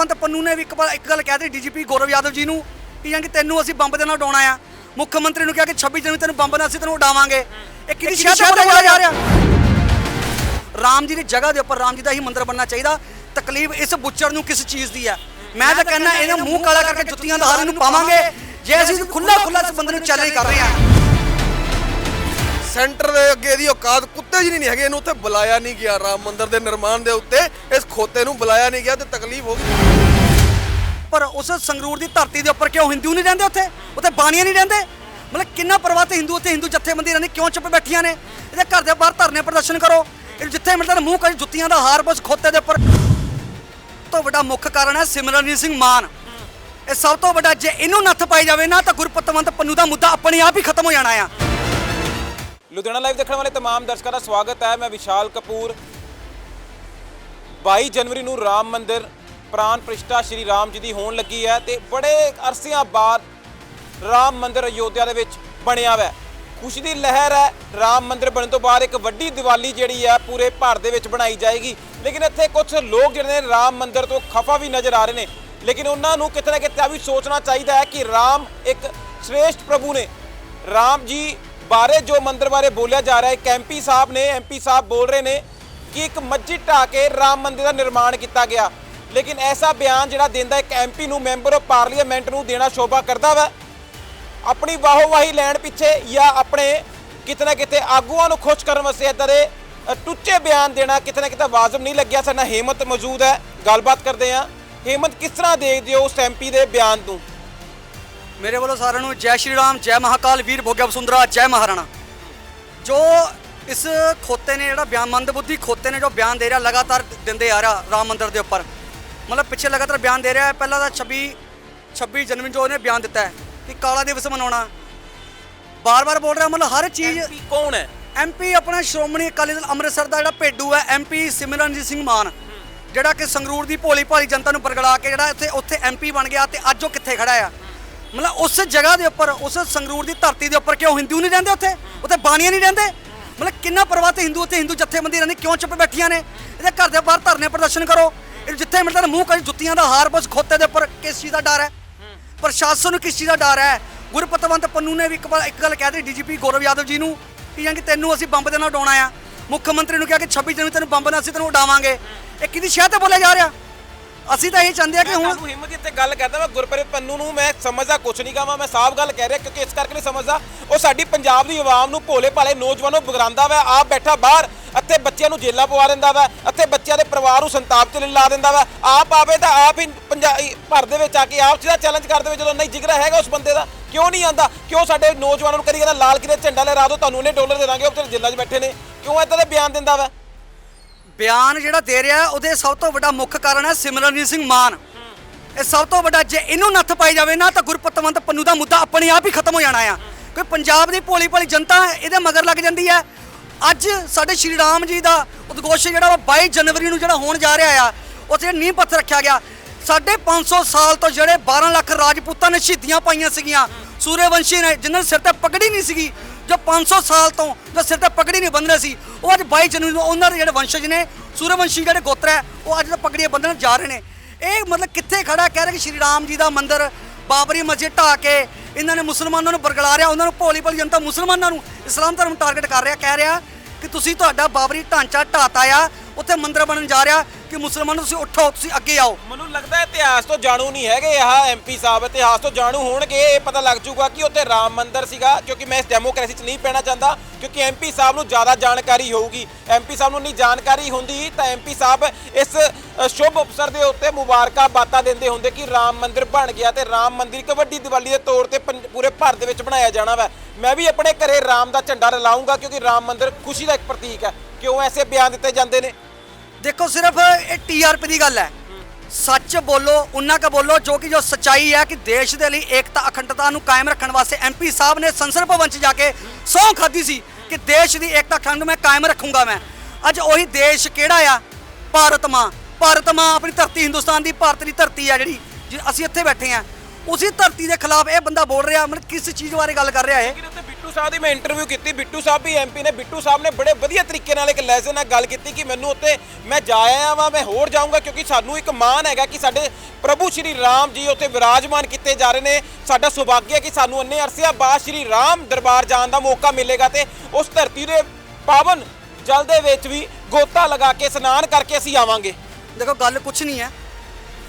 ਗੁਰਪਤਵੰਤ ਪੰਨੂ ਨੇ ਵੀ ਇੱਕ ਵਾਰ ਇੱਕ ਗੱਲ ਕਹਿ ਦਿੱਤੀ ਡੀਜੀਪੀ ਗੌਰਵ ਯਾਦਵ ਜੀ ਨੂੰ ਕਿ ਜਾਂ ਕਿ ਤੈਨੂੰ ਅਸੀਂ ਬੰਬ ਦੇ ਨਾਲ ਉਡਾਉਣਾ ਆ। ਮੁੱਖ ਮੰਤਰੀ ਨੂੰ ਕਿਹਾ ਕਿ 26 ਜਨਵਰੀ ਤੈਨੂੰ ਬੰਬ ਨਾਲ ਅਸੀਂ ਤੈਨੂੰ ਉਡਾਵਾਂਗੇ। ਇਹ ਕਿਹਦੀ ਸ਼ਹਿਰ ਤੇ ਬੋਲਿਆ ਜਾ ਰਿਹਾ ਰਾਮ ਜੀ ਦੀ ਜਗ੍ਹਾ ਦੇ ਉੱਪਰ ਰਾਮ ਜੀ ਦਾ ਹੀ ਮੰਦਿਰ ਬਣਨਾ ਚਾਹੀਦਾ। ਤਕਲੀਫ ਇਸ ਬੁੱਚੜ ਨੂੰ ਕਿਸ ਚੀਜ਼ ਦੀ ਹੈ ਮੈਂ ਤਾਂ ਕਹਿੰਦਾ ਇਹਦਾ ਮੂੰਹ ਕਾਲਾ ਕਰਕੇ ਜੁੱਤੀਆਂ ਦਾ ਹਾਰ ਇਹਨੂੰ ਪਾਵਾਂਗੇ। ਜੇ ਅਸੀਂ ਖੁੱਲਾ ਖੁੱਲਾ ਇਸ ਬੰਦੇ ਨੂੰ ਚੈਲੰਜ ਕਰ ਰਹੇ ਹਾਂ ਸੈਂਟਰ ਦੇ ਅੱਗੇ ਦੀ ਔਕਾਤ ਕੁੱਤੇ ਜੀ ਨਹੀਂ ਹੈਗੇ, ਇਹਨੂੰ ਉੱਥੇ ਬੁਲਾਇਆ ਨਹੀਂ ਗਿਆ, ਰਾਮ ਮੰਦਿਰ ਦੇ ਨਿਰਮਾਣ ਦੇ ਉੱਤੇ ਇਸ ਖੋਤੇ ਨੂੰ ਬੁਲਾਇਆ ਨਹੀਂ ਗਿਆ ਤੇ ਤਕਲੀਫ ਹੋ ਗਈ। ਪਰ ਉਸ ਸੰਗਰੂਰ ਦੀ ਧਰਤੀ ਦੇ ਉੱਪਰ ਕਿਉਂ ਹਿੰਦੂ ਨਹੀਂ ਰਹਿੰਦੇ ਉੱਥੇ? ਉੱਥੇ ਬਾਣੀਆਂ ਨਹੀਂ ਰਹਿੰਦੇ? ਮਤਲਬ ਕਿੰਨਾ ਪਰਵਾਹ ਤੇ ਹਿੰਦੂ ਉੱਥੇ ਹਿੰਦੂ ਜੱਥੇਬੰਦੀ ਰਹਿੰਦੇ ਕਿਉਂ ਚੁੱਪ ਬੈਠੀਆਂ ਨੇ? ਇਹਦੇ ਘਰ ਦੇ ਬਾਹਰ ਧਰਨੇ ਪ੍ਰਦਰਸ਼ਨ ਕਰੋ। ਇਹ ਜਿੱਥੇ ਮਿਲਦਾ ਮੂੰਹ ਕਰੀ ਜੁੱਤੀਆਂ ਦਾ ਹਾਰ ਬਸ ਖੋਤੇ ਦੇ ਉੱਪਰ। ਤੋਂ ਵੱਡਾ ਮੁੱਖ ਕਾਰਨ ਹੈ ਸਿਮਰਨਜੀਤ ਸਿੰਘ ਮਾਨ। ਇਹ ਸਭ ਤੋਂ ਵੱਡਾ ਜੇ ਇਹਨੂੰ ਨੱਥ ਪਾਈ ਜਾਵੇ ਨਾ ਤਾਂ ਗੁਰਪਤਵੰਤ ਪੰਨੂ ਦਾ ਮੁੱਦਾ ਆਪਣੇ ਆਪ ਹੀ ਖਤਮ ਹੋ ਜਾਣਾ ਆ। ਲੁਧਿਆਣਾ ਲਾਈਵ ਦੇਖਣ ਵਾਲੇ तमाम ਦਰਸ਼ਕਾਂ ਦਾ ਸਵਾਗਤ ਹੈ ਮੈਂ ਵਿਸ਼ਾਲ ਕਪੂਰ 22 ਜਨਵਰੀ ਨੂੰ ਰਾਮ ਮੰਦਿਰ ਪ੍ਰਾਨ ਪ੍ਰਸ਼ਟਾ ਸ਼੍ਰੀ ਰਾਮ ਜੀ ਦੀ ਹੋਣ ਲੱਗੀ ਹੈ ਤੇ ਬੜੇ ਅਰਸਿਆਂ ਬਾਅਦ ਰਾਮ ਮੰਦਿਰ ਅਯੋਧਿਆ ਦੇ ਵਿੱਚ ਬਣਿਆ ਹੋਇਆ ਹੈ ਖੁਸ਼ੀ ਦੀ ਲਹਿਰ ਹੈ ਰਾਮ ਮੰਦਿਰ ਬਣਨ ਤੋਂ ਬਾਅਦ ਇੱਕ ਵੱਡੀ ਦੀਵਾਲੀ ਜਿਹੜੀ ਹੈ ਪੂਰੇ ਭਾਰਤ ਦੇ ਵਿੱਚ ਬਣਾਈ ਜਾਏਗੀ ਲੇਕਿਨ ਇੱਥੇ ਕੁਝ ਲੋਕ ਜਿਹੜੇ ਨੇ ਰਾਮ ਮੰਦਿਰ ਤੋਂ ਖਫਾ ਵੀ ਨਜ਼ਰ ਆ ਰਹੇ ਨੇ ਲੇਕਿਨ ਉਹਨਾਂ ਨੂੰ ਕਿਤੇ ਨਾ ਕਿਤੇ ਆ ਵੀ ਸੋਚਣਾ ਚਾਹੀਦਾ ਹੈ ਕਿ ਰਾਮ ਇੱਕ ਸ੍ਰੇਸ਼ਟ ਪ੍ਰਭੂ ਨੇ ਰਾਮ ਜੀ ਬਾਰੇ ਜੋ ਮੰਦਿਰ ਬਾਰੇ ਬੋਲਿਆ ਜਾ ਰਿਹਾ ਹੈ, ਇੱਕ ਐਮਪੀ ਸਾਹਿਬ ਨੇ ਐਮਪੀ ਸਾਹਿਬ ਬੋਲ ਰਹੇ ਨੇ ਕਿ ਇੱਕ ਮਸਜਿਦ ਢਾਹ ਕੇ ਰਾਮ ਮੰਦਿਰ ਦਾ ਨਿਰਮਾਣ ਕੀਤਾ ਗਿਆ। ਲੇਕਿਨ ਐਸਾ ਬਿਆਨ ਜਿਹੜਾ ਦਿੰਦਾ ਇੱਕ ਐਮਪੀ ਨੂੰ ਮੈਂਬਰ ਆਫ ਪਾਰਲੀਮੈਂਟ ਨੂੰ ਦੇਣਾ ਸ਼ੋਭਾ ਕਰਦਾ ਵਾ। ਆਪਣੀ ਵਾਹੋਵਾਹੀ ਲੈਣ ਪਿੱਛੇ ਜਾਂ ਆਪਣੇ ਕਿਤੇ ਨਾ ਕਿਤੇ ਆਗੂਆਂ ਨੂੰ ਖੁਸ਼ ਕਰਨ ਵਾਸਤੇ ਇਦਾਂ ਦੇ ਟੁੱਚੇ ਬਿਆਨ ਦੇਣਾ ਕਿਤੇ ਨਾ ਕਿਤੇ ਵਾਜਬ ਨਹੀਂ ਲੱਗਿਆ। ਸਾਡਾ ਹੇਮਤ ਮੌਜੂਦ ਹੈ, ਗੱਲਬਾਤ ਕਰਦੇ ਹਾਂ। ਹੇਮਤ, ਕਿਸ ਤਰ੍ਹਾਂ ਦੇਖਦੇ ਹੋ ਉਸ ਐਮਪੀ ਦੇ ਬਿਆਨ ਨੂੰ? ਮੇਰੇ ਵੱਲੋਂ ਸਾਰਿਆਂ ਨੂੰ ਜੈ ਸ਼੍ਰੀ ਰਾਮ ਜੈ ਮਹਾਕਾਲ ਵੀਰ ਭੋਗਿਆ ਵਸੁੰਧਰਾ ਜੈ ਮਹਾਰਾਣਾ। ਜੋ ਇਸ ਖੋਤੇ ਨੇ ਜਿਹੜਾ ਬਿਆਨ ਮੰਦਬੁੱਧੀ ਖੋਤੇ ਨੇ ਜੋ ਬਿਆਨ ਦੇ ਰਿਹਾ ਲਗਾਤਾਰ ਦਿੰਦੇ ਆ ਰਿਹਾ ਰਾਮ ਮੰਦਿਰ ਦੇ ਉੱਪਰ। ਮਤਲਬ ਪਿੱਛੇ ਲਗਾਤਾਰ ਬਿਆਨ ਦੇ ਰਿਹਾ ਹੈ ਪਹਿਲਾਂ ਤਾਂ 26 26 ਜਨਵਰੀ ਜੋ ਉਹਨੇ ਬਿਆਨ ਦਿੱਤਾ ਹੈ ਕਿ ਕਾਲਾ ਦਿਵਸ ਮਨਾਉਣਾ। ਬਾਰ-ਬਾਰ ਬੋਲ ਰਿਹਾ ਮਤਲਬ ਹਰ ਚੀਜ਼ ਕੌਣ ਹੈ? ਐਮਪੀ ਆਪਣਾ ਸ਼੍ਰੋਮਣੀ ਅਕਾਲੀ ਦਲ ਅੰਮ੍ਰਿਤਸਰ ਦਾ ਜਿਹੜਾ ਭੇਡੂ ਹੈ ਐਮਪੀ ਸਿਮਰਨਜੀਤ ਸਿੰਘ ਮਾਨ। ਜਿਹੜਾ ਕਿ ਸੰਗਰੂਰ ਦੀ ਭੋਲੀ ਭਾਲੀ ਜਨਤਾ ਨੂੰ ਬਰਗਲਾ ਕੇ ਜਿਹੜਾ ਇੱਥੇ ਉੱਥੇ ਐਮਪੀ ਬਣ ਗਿਆ ਤੇ ਅੱਜ ਉਹ ਕਿੱਥੇ ਖੜਾ ਆ? ਮਤਲਬ ਉਸ ਜਗ੍ਹਾ ਦੇ ਉੱਪਰ, ਉਸ ਸੰਗਰੂਰ ਦੀ ਧਰਤੀ ਦੇ ਉੱਪਰ ਕਿਉਂ ਹਿੰਦੂ ਨਹੀਂ ਰਹਿੰਦੇ ਉੱਥੇ? ਉੱਥੇ ਬਾਣੀਆਂ ਨਹੀਂ ਰਹਿੰਦੇ? ਮਤਲਬ ਕਿੰਨਾ ਪਰਵਾਹ ਤੇ ਹਿੰਦੂ ਉੱਥੇ ਹਿੰਦੂ ਜਥੇਬੰਦੀ ਰਹਿੰਦੀ, ਕਿਉਂ ਚੁੱਪ ਬੈਠੀਆਂ ਨੇ? ਇਹਦੇ ਘਰ ਦੇ ਬਾਹਰ ਧਰਨੇ ਪ੍ਰਦਰਸ਼ਨ ਕਰੋ। ਇਹ ਜਿੱਥੇ ਮਿਲਦਾ ਮੂੰਹ ਕਰੀ ਜੁੱਤੀਆਂ ਦਾ ਹਾਰ, ਬਸ ਖੋਤੇ ਦੇ ਉੱਪਰ ਕਿਸ ਚੀਜ਼ ਦਾ ਡਰ ਹੈ। ਪ੍ਰਸ਼ਾਸਨ ਨੂੰ ਕਿਸ ਚੀਜ਼ ਦਾ ਡਰ ਹੈ। ਗੁਰਪਤਵੰਤ ਪੰਨੂ ਨੇ ਵੀ ਇੱਕ ਵਾਰ ਇੱਕ ਗੱਲ ਕਹਿ ਦਿੱਤੀ ਡੀਜੀਪੀ ਗੌਰਵ ਯਾਦਵ ਜੀ ਨੂੰ ਕਿ ਜਾਂ ਕਿ ਤੈਨੂੰ ਅਸੀਂ ਬੰਬ ਦੇ ਨਾਲ ਉਡਾਉਣਾ ਆ। ਮੁੱਖ ਮੰਤਰੀ ਨੂੰ ਕਿਹਾ ਕਿ 26 ਜਨਵਰੀ ਤੈਨੂੰ ਬੰਬ ਨਾਲ ਅਸੀਂ ਤੈਨੂੰ ਉਡਾਵਾਂਗੇ। ਇਹ ਕਿਹਦੀ ਸ਼ਹਿਰ ਤੇ ਬੋਲਿਆ ਜਾ ਰਿਹਾ? ਅਸੀਂ ਤਾਂ ਇਹ ਚਾਹੁੰਦੇ ਆ ਕਿ ਹੁਣ ਤੁਹਾਨੂੰ ਹਿੰਮਤ ਇੱਥੇ ਗੱਲ ਕਰਦਾ ਮੈਂ ਗੁਰਪ੍ਰੀਤ ਪੰਨੂ ਨੂੰ ਮੈਂ ਸਮਝਦਾ ਕੁਛ ਨਹੀਂ ਕਹਾਂ ਮੈਂ ਸਾਫ਼ ਗੱਲ ਕਹਿ ਰਿਹਾ ਕਿਉਂਕਿ ਇਸ ਕਰਕੇ ਨਹੀਂ ਸਮਝਦਾ। ਉਹ ਸਾਡੀ ਪੰਜਾਬ ਦੀ ਆਵਾਮ ਨੂੰ ਭੋਲੇ ਭਾਲੇ ਨੌਜਵਾਨੋਂ ਬਗਰਾਉਂਦਾ ਵਾ ਆਪ ਬੈਠਾ ਬਾਹਰ ਇੱਥੇ ਬੱਚਿਆਂ ਨੂੰ ਜੇਲਾਂ ਪਵਾ ਦਿੰਦਾ ਵਾ ਇੱਥੇ ਬੱਚਿਆਂ ਦੇ ਪਰਿਵਾਰ ਨੂੰ ਸੰਤਾਪ ਚ ਲਾ ਦਿੰਦਾ ਵਾ। ਆਪ ਆਵੇ ਤਾਂ ਆਪ ਹੀ ਪੰਜਾਬ ਭਰ ਦੇ ਵਿੱਚ ਆ ਕੇ ਆਪ ਜਿਹਦਾ ਚੈਲੰਜ ਕਰਦੇ ਵਿੱਚ ਜਦੋਂ ਨਹੀਂ ਜਿਗਰਾ ਹੈਗਾ ਉਸ ਬੰਦੇ ਦਾ ਕਿਉਂ ਨਹੀਂ ਆਂਦਾ ਕਿਉਂ ਸਾਡੇ ਨੌਜਵਾਨਾਂ ਨੂੰ ਕਦੀ ਕਹਿੰਦਾ ਲਾਲ ਕਿਲੇ ਝੰਡਾ ਲਹਿਰਾ ਦਿਓ ਤੁਹਾਨੂੰ ਉਹਨੇ ਡਾਲਰ ਦੇ ਦਾਂਗੇ ਉਹ ਤੇ ਜੇਲਾਂ 'ਚ ਬੈਠੇ ਨੇ। ਕਿਉਂ ਇਦਾਂ ਦੇ ਬਿਆਨ ਦਿੰਦਾ ਵਾ? ਬਿਆਨ ਜਿਹੜਾ ਦੇ ਰਿਹਾ ਉਹਦੇ ਸਭ ਤੋਂ ਵੱਡਾ ਮੁੱਖ ਕਾਰਨ ਹੈ ਸਿਮਰਨਜੀਤ ਸਿੰਘ ਮਾਨ। ਇਹ ਸਭ ਤੋਂ ਵੱਡਾ ਜੇ ਇਹਨੂੰ ਨੱਥ ਪਾਈ ਜਾਵੇ ਨਾ, ਤਾਂ ਗੁਰਪਤਵੰਤ ਪੰਨੂ ਦਾ ਮੁੱਦਾ ਆਪਣੇ ਆਪ ਹੀ ਖਤਮ ਹੋ ਜਾਣਾ ਆ। ਕੋਈ ਪੰਜਾਬ ਦੀ ਭੋਲੀ ਭਾਲੀ ਜਨਤਾ ਇਹਦੇ ਮਗਰ ਲੱਗ ਜਾਂਦੀ ਹੈ। ਅੱਜ ਸਾਡੇ ਸ਼੍ਰੀ ਰਾਮ ਜੀ ਦਾ ਉਦਘੋਸ਼ ਜਿਹੜਾ ਵਾ 22 ਜਨਵਰੀ ਨੂੰ ਜਿਹੜਾ ਹੋਣ ਜਾ ਰਿਹਾ ਆ, ਉੱਥੇ ਨੀਂਹ ਪੱਥਰ ਰੱਖਿਆ ਗਿਆ। ਸਾਢੇ 500 ਸਾਲ ਤੋਂ ਜਿਹੜੇ 12 ਲੱਖ ਰਾਜਪੂਤਾਂ ਨੇ ਸ਼ਹੀਦੀਆਂ ਪਾਈਆਂ ਸੀਗੀਆਂ। ਸੂਰਯਵੰਸ਼ੀ ਨੇ, ਜਿਨ੍ਹਾਂ ਦੇ ਸਿਰ ਤੇ ਪਗੜੀ ਨਹੀਂ ਸੀਗੀ ਜੋ 500 ਸਾਲ ਤੋਂ ਜੋ ਸਿਰ ਤੇ ਪਗੜੀ ਨਹੀਂ ਬੰਨ ਰਹੇ ਸੀ, ਉਹ ਅੱਜ 22 ਜਨਵਰੀ ਨੂੰ ਉਹਨਾਂ ਦੇ ਜਿਹੜੇ ਵੰਸ਼ਜ ਨੇ ਸੂਰਯਵੰਸ਼ੀ ਜਿਹੜੇ ਗੋਤਰ ਹੈ, ਉਹ ਅੱਜ ਤਾਂ ਪਗੜੀਆਂ ਬੰਨਣ ਜਾ ਰਹੇ ਨੇ। ਇਹ ਮਤਲਬ ਕਿੱਥੇ ਖੜਾ ਕਹਿ ਰਿਹਾ ਕਿ ਸ਼੍ਰੀ ਰਾਮ ਜੀ ਦਾ ਮੰਦਿਰ, ਬਾਬਰੀ ਮਸਜਿਦ ਢਾਹ ਕੇ ਇਹਨਾਂ ਨੇ ਮੁਸਲਮਾਨਾਂ ਨੂੰ ਬਰਗਲਾ ਰਿਹਾ, ਉਹਨਾਂ ਨੂੰ ਭੋਲੀ ਭੋਲੀ ਜਨਤਾ ਮੁਸਲਮਾਨਾਂ ਨੂੰ ਇਸਲਾਮ ਧਰਮ ਟਾਰਗੇਟ ਕਰ ਰਿਹਾ, ਕਹਿ ਰਿਹਾ ਕਿ ਤੁਸੀਂ ਤੁਹਾਡਾ ਬਾਬਰੀ ਢਾਂਚਾ ਢਾਤਾ ਆ ਉੱਥੇ ਮੰਦਿਰ ਬਣਨ ਜਾ ਰਿਹਾ ਕਿ ਮੁਸਲਮਾਨੋ ਤੁਸੀਂ ਉੱਠੋ ਤੁਸੀਂ ਅੱਗੇ ਆਓ। ਮੈਨੂੰ ਲੱਗਦਾ ਹੈ ਇਤਿਹਾਸ ਤੋਂ ਜਾਣੂ ਨਹੀਂ ਹੈਗੇ ਆਹ ਐਮਪੀ ਸਾਹਿਬ ਇਤਿਹਾਸ ਤੋਂ ਜਾਣੂ ਹੋਣਗੇ ਇਹ ਪਤਾ ਲੱਗ ਜੂਗਾ ਕਿ ਉੱਥੇ ਰਾਮ ਮੰਦਿਰ ਸੀਗਾ ਕਿਉਂਕਿ ਮੈਂ ਇਸ ਡੈਮੋਕ੍ਰੇਸੀ 'ਚ ਨਹੀਂ ਪੈਣਾ ਚਾਹੁੰਦਾ ਕਿਉਂਕਿ ਐਮਪੀ ਸਾਹਿਬ ਨੂੰ ਜ਼ਿਆਦਾ ਜਾਣਕਾਰੀ ਹੋਊਗੀ। ਐਮਪੀ ਸਾਹਿਬ ਨੂੰ ਨਹੀਂ ਜਾਣਕਾਰੀ ਹੁੰਦੀ ਤਾਂ ਐਮਪੀ ਸਾਹਿਬ ਇਸ ਅ, ਸ਼ੁਭ ਅਵਸਰ ਦੇ ਉੱਤੇ ਮੁਬਾਰਕਾਂ ਬਾਤਾਂ ਦਿੰਦੇ ਹੁੰਦੇ ਕਿ ਰਾਮ ਮੰਦਿਰ ਬਣ ਗਿਆ ਤੇ ਰਾਮ ਮੰਦਿਰ ਇੱਕ ਵੱਡੀ ਦੀਵਾਲੀ ਦੇ ਤੌਰ ਤੇ ਪੰਜ- ਪੂਰੇ ਭਾਰਤ ਦੇ ਵਿੱਚ ਬਣਾਇਆ ਜਾਣਾ ਵਾ। ਮੈਂ ਵੀ ਆਪਣੇ ਘਰੇ ਰਾਮ ਦਾ ਝੰਡਾ ਲਾਉਂਗਾ ਕਿਉਂਕਿ ਰਾਮ ਮੰਦਿਰ ਖੁਸ਼ੀ ਦਾ ਇੱਕ ਪ੍ਰਤੀਕ ਹੈ। ਕਿਉਂ ਐਸੇ ਬਿਆਨ ਦਿੱਤੇ ਜਾਂਦੇ ਨੇ? ਦੇਖੋ ਸਿਰਫ ਇਹ ਟੀਆਰਪੀ ਦੀ ਗੱਲ ਹੈ। ਸੱਚ ਬੋਲੋ ਉਹਨਾਂ ਕਾ ਬੋਲੋ, ਜੋ ਕਿ ਜੋ ਸਚਾਈ ਹੈ ਕਿ ਦੇਸ਼ ਦੇ ਲਈ ਏਕਤਾ, ਅਖੰਡਤਾ ਨੂੰ ਕਾਇਮ ਰੱਖਣ ਵਾਸਤੇ ਐਮਪੀ ਸਾਹਿਬ ਨੇ ਸੰਸਦ ਭਵਨ 'ਚ ਜਾ ਕੇ ਸਹੁੰ ਖਾਧੀ ਸੀ ਕਿ ਦੇਸ਼ ਦੀ ਏਕਤਾ ਅਖੰਡ ਮੈਂ ਕਾਇਮ ਰੱਖੂੰਗਾ ਮੈਂ। ਅੱਜ ਉਹੀ ਦੇਸ਼ ਕਿਹੜਾ ਆ? ਭਾਰਤ ਮਾਂ। ਭਾਰਤ ਮਾਂ ਆਪਣੀ ਧਰਤੀ ਹਿੰਦੁਸਤਾਨ ਦੀ ਭਾਰਤ ਦੀ ਧਰਤੀ ਆ ਜਿਹੜੀ, ਜਿ- ਅਸੀਂ ਇੱਥੇ ਬੈਠੇ ਆ। ਉਸੇ ਧਰਤੀ ਦੇ ਖਿਲਾਫ ਇਹ ਬੰਦਾ ਬੋਲ ਰਿਹਾ ਮਤਲਬ ਕਿਸ ਚੀਜ਼ ਬਾਰੇ ਗੱਲ ਕਰ ਰਿਹਾ ਹੈ ਲੇਕਿਨ ਉੱਥੇ ਬਿੱਟੂ ਸਾਹਿਬ ਦੀ ਮੈਂ ਇੰਟਰਵਿਊ ਕੀਤੀ। ਬਿੱਟੂ ਸਾਹਿਬ ਵੀ ਐਮਪੀ ਨੇ। ਬਿੱਟੂ ਸਾਹਿਬ ਨੇ ਬੜੇ ਵਧੀਆ ਤਰੀਕੇ ਨਾਲ ਇੱਕ ਲੈਸਨ ਨਾਲ ਗੱਲ ਕੀਤੀ ਕਿ ਮੈਨੂੰ ਉੱਥੇ ਮੈਂ ਜਾ ਆਇਆ ਵਾਂ ਮੈਂ ਹੋਰ ਜਾਊਂਗਾ ਕਿਉਂਕਿ ਸਾਨੂੰ ਇੱਕ ਮਾਣ ਹੈਗਾ ਕਿ ਸਾਡੇ ਪ੍ਰਭੂ ਸ਼੍ਰੀ ਰਾਮ ਜੀ ਉੱਥੇ ਵਿਰਾਜਮਾਨ ਕੀਤੇ ਜਾ ਰਹੇ ਨੇ। ਸਾਡਾ ਸੁਭਾਗਿਆ ਕਿ ਸਾਨੂੰ ਅੰਨੇ ਅਰਸਿਆ ਬਾਅਦ ਸ਼੍ਰੀ ਰਾਮ ਦਰਬਾਰ ਜਾਣ ਦਾ ਮੌਕਾ ਮਿਲੇਗਾ ਤੇ ਉਸ ਧਰਤੀ ਦੇ ਪਾਵਨ ਜਲ ਦੇ ਵਿੱਚ ਵੀ ਗੋਤਾ ਲਗਾ ਕੇ ਇਸ਼ਨਾਨ ਕਰਕੇ ਅਸੀਂ ਆਵਾਂਗੇ। ਦੇਖੋ ਗੱਲ ਕੁਛ ਨਹੀਂ ਹੈ।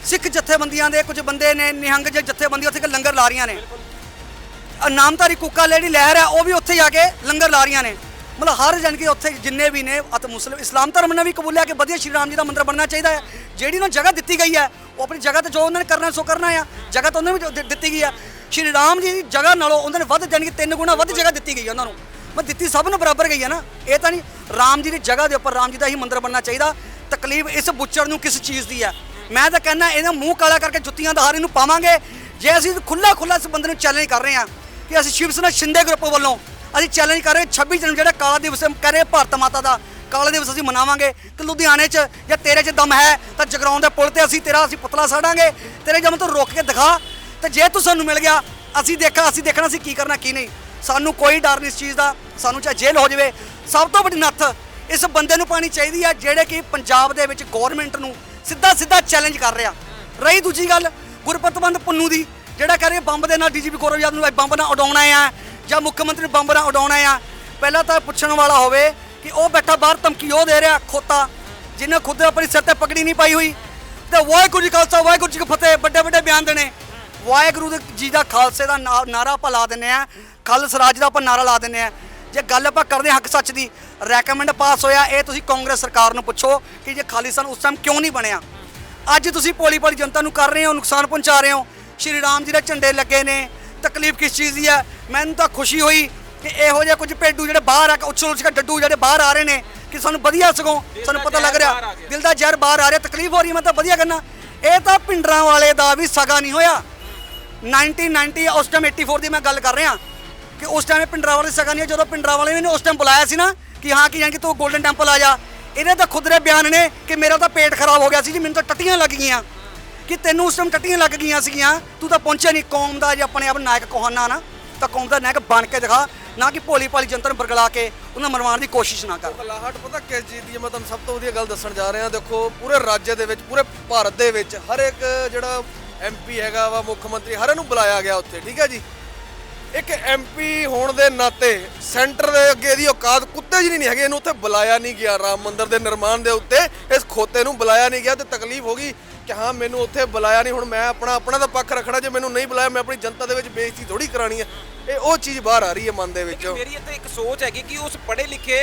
ਸਿੱਖ ਜਥੇਬੰਦੀਆਂ ਦੇ ਕੁਝ ਬੰਦੇ ਨੇ, ਨਿਹੰਗ ਜਿਹੇ ਜਥੇਬੰਦੀਆਂ ਉੱਥੇ ਲੰਗਰ ਲਾ ਰਹੀਆਂ ਨੇ। ਆਹ ਨਾਮਧਾਰੀ ਕੁੱਕਾ ਲੇਡੀ ਲਹਿਰ ਹੈ, ਉਹ ਵੀ ਉੱਥੇ ਜਾ ਕੇ ਲੰਗਰ ਲਾ ਰਹੀਆਂ ਨੇ। ਮਤਲਬ ਹਰ ਜਨ ਕੇ ਉੱਥੇ ਜਿੰਨੇ ਵੀ ਨੇ, ਅਤ ਮੁਸਲਿਮ, ਇਸਲਾਮ ਧਰਮ ਨੇ ਵੀ ਕਬੂਲਿਆ ਕਿ ਵਧੀਆ ਸ਼੍ਰੀ ਰਾਮ ਜੀ ਦਾ ਮੰਦਿਰ ਬਣਨਾ ਚਾਹੀਦਾ ਹੈ। ਜਿਹੜੀ ਉਹਨਾਂ ਜਗ੍ਹਾ ਦਿੱਤੀ ਗਈ ਹੈ, ਉਹ ਆਪਣੀ ਜਗ੍ਹਾ ਤੇ ਜੋ ਉਹਨਾਂ ਨੇ ਕਰਨਾ ਸੋ ਕਰਨਾ ਆ ਜਗ੍ਹਾ ਤਾਂ ਉਹਨਾਂ ਨੂੰ ਵੀ ਦਿੱਤੀ ਗਈ ਹੈ। ਸ਼੍ਰੀ ਰਾਮ ਜੀ ਦੀ ਜਗ੍ਹਾ ਨਾਲੋਂ ਉਹਨਾਂ ਨੇ ਵੱਧ ਜਾਣੀ ਕਿ ਤਿੰਨ ਗੁਣਾ ਵੱਧ ਜਗ੍ਹਾ ਦਿੱਤੀ ਗਈ ਹੈ ਉਹਨਾਂ ਨੂੰ। ਮੈਂ ਦਿੱਤੀ ਸਭ ਨੂੰ ਬਰਾਬਰ ਗਈ ਹੈ ਨਾ। ਇਹ ਤਾਂ ਨਹੀਂ, ਰਾਮ ਜੀ ਦੀ ਜਗ੍ਹਾ ਦੇ ਉੱਪਰ ਰਾਮ ਜੀ ਦਾ ਹੀ ਮੰਦਿਰ ਬਣਨਾ ਚਾਹੀਦਾ। ਤਕਲੀਫ ਇਸ ਬੁੱਚੜ ਨੂੰ ਕਿਸ ਚੀਜ਼ ਦੀ ਹੈ? ਮੈਂ ਤਾਂ ਕਹਿੰਦਾ ਇਹਦਾ ਮੂੰਹ ਕਾਲਾ ਕਰਕੇ ਜੁੱਤੀਆਂ ਦਾ ਹਾਰ ਇਹਨੂੰ ਪਾਵਾਂਗੇ। ਜੇ ਅਸੀਂ ਖੁੱਲਾ ਖੁੱਲਾ ਇਸ ਬੰਦੇ ਨੂੰ ਚੈਲੰਜ ਕਰ ਰਹੇ ਹਾਂ ਕਿ ਅਸੀਂ ਸ਼ਿਵ ਸੈਨਾ ਸ਼ਿੰਦੇ ਗਰੁੱਪ ਵੱਲੋਂ ਅਸੀਂ ਚੈਲੰਜ ਕਰ ਰਹੇ ਹਾਂ 26 ਜਨਮ ਜਿਹੜਾ ਕਾਲਾ ਦਿਵਸ ਕਰ ਰਹੇ ਭਾਰਤ ਮਾਤਾ ਦਾ, ਕਾਲਾ ਦਿਵਸ ਅਸੀਂ ਮਨਾਵਾਂਗੇ। ਕਿ ਲੁਧਿਆਣੇ 'ਚ ਜਾਂ ਤੇਰੇ 'ਚ ਦਮ ਹੈ, ਤਾਂ ਜਗਰਾਉਂ ਦੇ ਪੁਲ ਤੇ ਅਸੀਂ, ਤੇਰਾ ਅਸੀਂ ਪੁਤਲਾ ਸਾੜਾਂਗੇ। ਤੇਰੇ ਜਮ ਤੋਂ ਰੋਕ ਕੇ ਦਿਖਾ। ਤੇ ਜੇ ਤੂੰ ਸਾਨੂੰ ਮਿਲ ਗਿਆ, ਅਸੀਂ ਦੇਖਾ, ਅਸੀਂ ਦੇਖਣਾ ਸੀ ਕੀ ਕਰਨਾ, ਕੀ ਨਹੀਂ। ਸਾਨੂੰ ਕੋਈ ਡਰ ਨਹੀਂ ਇਸ ਚੀਜ਼ ਦਾ। ਸਾਨੂੰ ਚਾਹੇ ਜੇਲ੍ਹ ਹੋ ਜਾਵੇ। ਸਭ ਤੋਂ ਵੱਡੀ ਨੱਥ ਇਸ ਬੰਦੇ ਨੂੰ ਪਾਣੀ ਚਾਹੀਦੀ ਹੈ, ਜਿਹੜੇ ਕਿ ਪੰਜਾਬ ਦੇ ਵਿੱਚ ਗਵਰਨਮੈਂਟ ਨੂੰ ਸਿੱਧਾ ਸਿੱਧਾ ਚੈਲੰਜ ਕਰ ਰਿਹਾ। ਰਹੀ ਦੂਜੀ ਗੱਲ ਗੁਰਪਤਵੰਦ ਪੰਨੂ ਦੀ, ਜਿਹੜਾ ਕਹ ਰਿਹਾ ਬੰਬ ਦੇ ਨਾਲ ਡੀਜੀਪੀ ਗੌਰਵ ਯਾਦਵ ਨੂੰ ਬੰਬ ਨਾਲ ਉਡਾਉਣਾ ਆ ਜਾਂ ਮੁੱਖ ਮੰਤਰੀ ਨੂੰ ਬੰਬ ਨਾਲ ਉਡਾਉਣਾ ਆ, ਪਹਿਲਾਂ ਤਾਂ ਪੁੱਛਣ ਵਾਲਾ ਹੋਵੇ ਕਿ ਉਹ ਬੈਠਾ ਬਾਹਰ ਧਮਕੀ ਉਹ ਦੇ ਰਿਹਾ, ਖੋਤਾ, ਜਿਹਨੇ ਖੁਦ ਆਪਣੀ ਸਿਰ ਤੇ ਪਗੜੀ ਨਹੀਂ ਪਾਈ ਹੋਈ। ਤੇ ਵਾਹਿਗੁਰੂ ਜੀ ਖਾਲਸਾ, ਵਾਹਿਗੁਰੂ ਜੀ ਕੀ ਫਤਿਹ ਵੱਡੇ ਵੱਡੇ ਬਿਆਨ ਦੇਣੇ। ਵਾਹਿਗੁਰੂ ਜੀ ਦਾ ਖਾਲਸੇ ਦਾ ਨਾ- ਨਾਰਾ ਆਪਾਂ ਲਾ ਦਿੰਨੇ ਆ, ਖਾਲਸ ਰਾਜ ਦਾ ਆਪਾਂ ਨਾਰਾ ਲਾ ਦਿੰਨੇ ਆ। ਜੇ ਗੱਲ ਆਪਾਂ ਕਰਦੇ ਹਾਂ ਹੱਕ ਸੱਚ ਦੀ ਰეკਮੈਂਡ ਪਾਸ ਹੋਇਆ ਇਹ ਤੁਸੀਂ ਕਾਂਗਰਸ ਸਰਕਾਰ ਨੂੰ ਪੁੱਛੋ ਕਿ ਜੇ ਖਾਲਿਸਤਾਨ ਉਸ ਟਾਈਮ ਕਿਉਂ ਨਹੀਂ ਬਣਿਆ? ਅੱਜ ਤੁਸੀਂ ਪੋਲੀ ਪੋਲੀ ਜਨਤਾ ਨੂੰ ਕਰ ਰਹੇ ਹੋ ਨੁਕਸਾਨ ਪਹੁੰਚਾ ਰਹੇ ਹੋ ਸ਼੍ਰੀ ਰਾਮ ਜੀ ਦੇ ਝੰਡੇ ਲੱਗੇ ਨੇ ਤਕਲੀਫ ਕਿਸ ਚੀਜ਼ ਦੀ ਹੈ? ਮੈਨੂੰ ਤਾਂ ਖੁਸ਼ੀ ਹੋਈ ਕਿ ਇਹੋ ਜਿਹੇ ਕੁਝ ਭੇਡੂ ਜਿਹੜੇ ਬਾਹਰ ਆ ਕੇ ਉਛਲ ਉਛਲ ਕੇ ਡੱਡੂ ਜਿਹੜੇ ਬਾਹਰ ਆ ਰਹੇ ਨੇ ਕਿ ਸਾਨੂੰ ਵਧੀਆ ਸਗੋਂ ਸਾਨੂੰ ਪਤਾ ਲੱਗ ਰਿਹਾ। ਦਿਲ ਦਾ ਜ਼ਹਿਰ ਬਾਹਰ ਆ ਰਿਹਾ ਤਕਲੀਫ ਹੋ ਰਹੀ ਮੈਂ ਤਾਂ ਵਧੀਆ ਕਰਨਾ ਇਹ ਤਾਂ ਪਿੰਡਰਾਂ ਵਾਲੇ ਦਾ ਵੀ ਸਗਾ ਨਹੀਂ ਹੋਇਆ। 1990 ਉਸ ਟਾਈਮ 84 ਦੀ ਮੈਂ ਗੱਲ ਕਰ ਰਿਹਾ। ਕਿ ਉਸ ਟਾਈਮ ਪਿੰਡਰਾਂ ਵਾਲੇ ਸਗਾ ਨਹੀਂ ਜਦੋਂ ਪਿੰਡਰਾਂ ਵਾਲੇ ਨੇ ਉਸ ਟਾਈਮ ਬੁਲਾਇਆ ਸੀ ਨਾ ਕਿ ਹਾਂ, ਕਿ ਯਾਨੀ ਕਿ ਤੂੰ 골ਡਨ ਟੈਂਪਲ ਆ ਜਾ। ਇਹਦੇ ਤਾਂ ਖੁਦਰੇ ਬਿਆਨ ਨੇ ਕਿ ਮੇਰਾ ਤਾਂ ਪੇਟ ਖਰਾਬ ਹੋ ਗਿਆ ਸੀ ਜੀ, ਮੈਨੂੰ ਤਾਂ ਟੱਟੀਆਂ ਲੱਗ ਗਈਆਂ। ਕਿ ਤੈਨੂੰ ਉਸ ਟਾਈਮ ਟੱਟੀਆਂ ਲੱਗ ਗਈਆਂ ਸੀਗੀਆਂ। ਤੂੰ ਤਾਂ ਪਹੁੰਚਿਆ ਨਹੀਂ, ਕੌਮ ਦਾ ਜੇ ਆਪਣੇ ਆਪ ਨਾਇਕ ਕਹਾਣਾ ਨਾ, ਤਾਂ ਕੌਮ ਦਾ ਨਾਇਕ ਬਣ ਕੇ ਦਿਖਾ। ਨਾ ਕਿ ਭੋਲੀ ਭਾਲੀ ਜਨਤਾ ਨੂੰ ਬਰਗਲਾ ਕੇ ਉਹਨਾਂ ਮਰਵਾਉਣ ਦੀ ਕੋਸ਼ਿਸ਼ ਨਾ ਕਰ। ਕਲਾਹਟ ਪਤਾ ਕਿਸ ਚੀਜ਼ ਦੀ ਹੈ? ਮੈਂ ਤੁਹਾਨੂੰ ਸਭ ਤੋਂ ਵਧੀਆ ਗੱਲ ਦੱਸਣ ਜਾ ਰਿਹਾ। ਦੇਖੋ, ਪੂਰੇ ਰਾਜ ਦੇ ਵਿੱਚ, ਪੂਰੇ ਭਾਰਤ ਦੇ ਵਿੱਚ ਹਰ ਇੱਕ ਜਿਹੜਾ ਐਮਪੀ ਹੈਗਾ ਵਾ, ਮੁੱਖ ਮੰਤਰੀ ਹਰ ਨੂੰ ਬੁਲਾਇਆ ਗਿਆ ਉੱਥੇ, ਠੀਕ ਹੈ ਜੀ? ਇੱਕ ਐਮਪੀ ਹੋਣ ਦੇ ਨਾਤੇ ਸੈਂਟਰ ਦੇ ਅੱਗੇ ਇਹਦੀ ਔਕਾਤ ਕੁੱਤੇ ਜਿਹੀ ਨਹੀਂ ਹੈਗੇ, ਇਹਨੂੰ ਉੱਥੇ ਬੁਲਾਇਆ ਨਹੀਂ ਗਿਆ, ਰਾਮ ਮੰਦਿਰ ਦੇ ਨਿਰਮਾਣ ਦੇ ਉੱਤੇ ਇਸ ਖੋਤੇ ਨੂੰ ਬੁਲਾਇਆ ਨਹੀਂ ਗਿਆ ਤੇ ਤਕਲੀਫ ਹੋ ਗਈ। ਕਿ ਹਾਂ ਮੈਨੂੰ ਉੱਥੇ ਬੁਲਾਇਆ ਨਹੀਂ ਹੁਣ ਮੈਂ ਆਪਣਾ ਆਪਣਾ ਤਾਂ ਪੱਖ ਰੱਖਣਾ ਜੇ ਮੈਨੂੰ ਨਹੀਂ ਬੁਲਾਇਆ ਮੈਂ ਆਪਣੀ ਜਨਤਾ ਦੇ ਵਿੱਚ ਬੇਇੱਜ਼ਤੀ ਥੋੜੀ ਕਰਾਣੀ ਹੈ। ਇਹ ਉਹ ਚੀਜ਼ ਬਾਹਰ ਆ ਰਹੀ ਹੈ ਮਨ ਦੇ ਵਿੱਚੋਂ। ਮੇਰੀ ਇੱਥੇ ਇੱਕ ਸੋਚ ਹੈਗੀ ਕਿ ਉਸ ਪੜ੍ਹੇ ਲਿਖੇ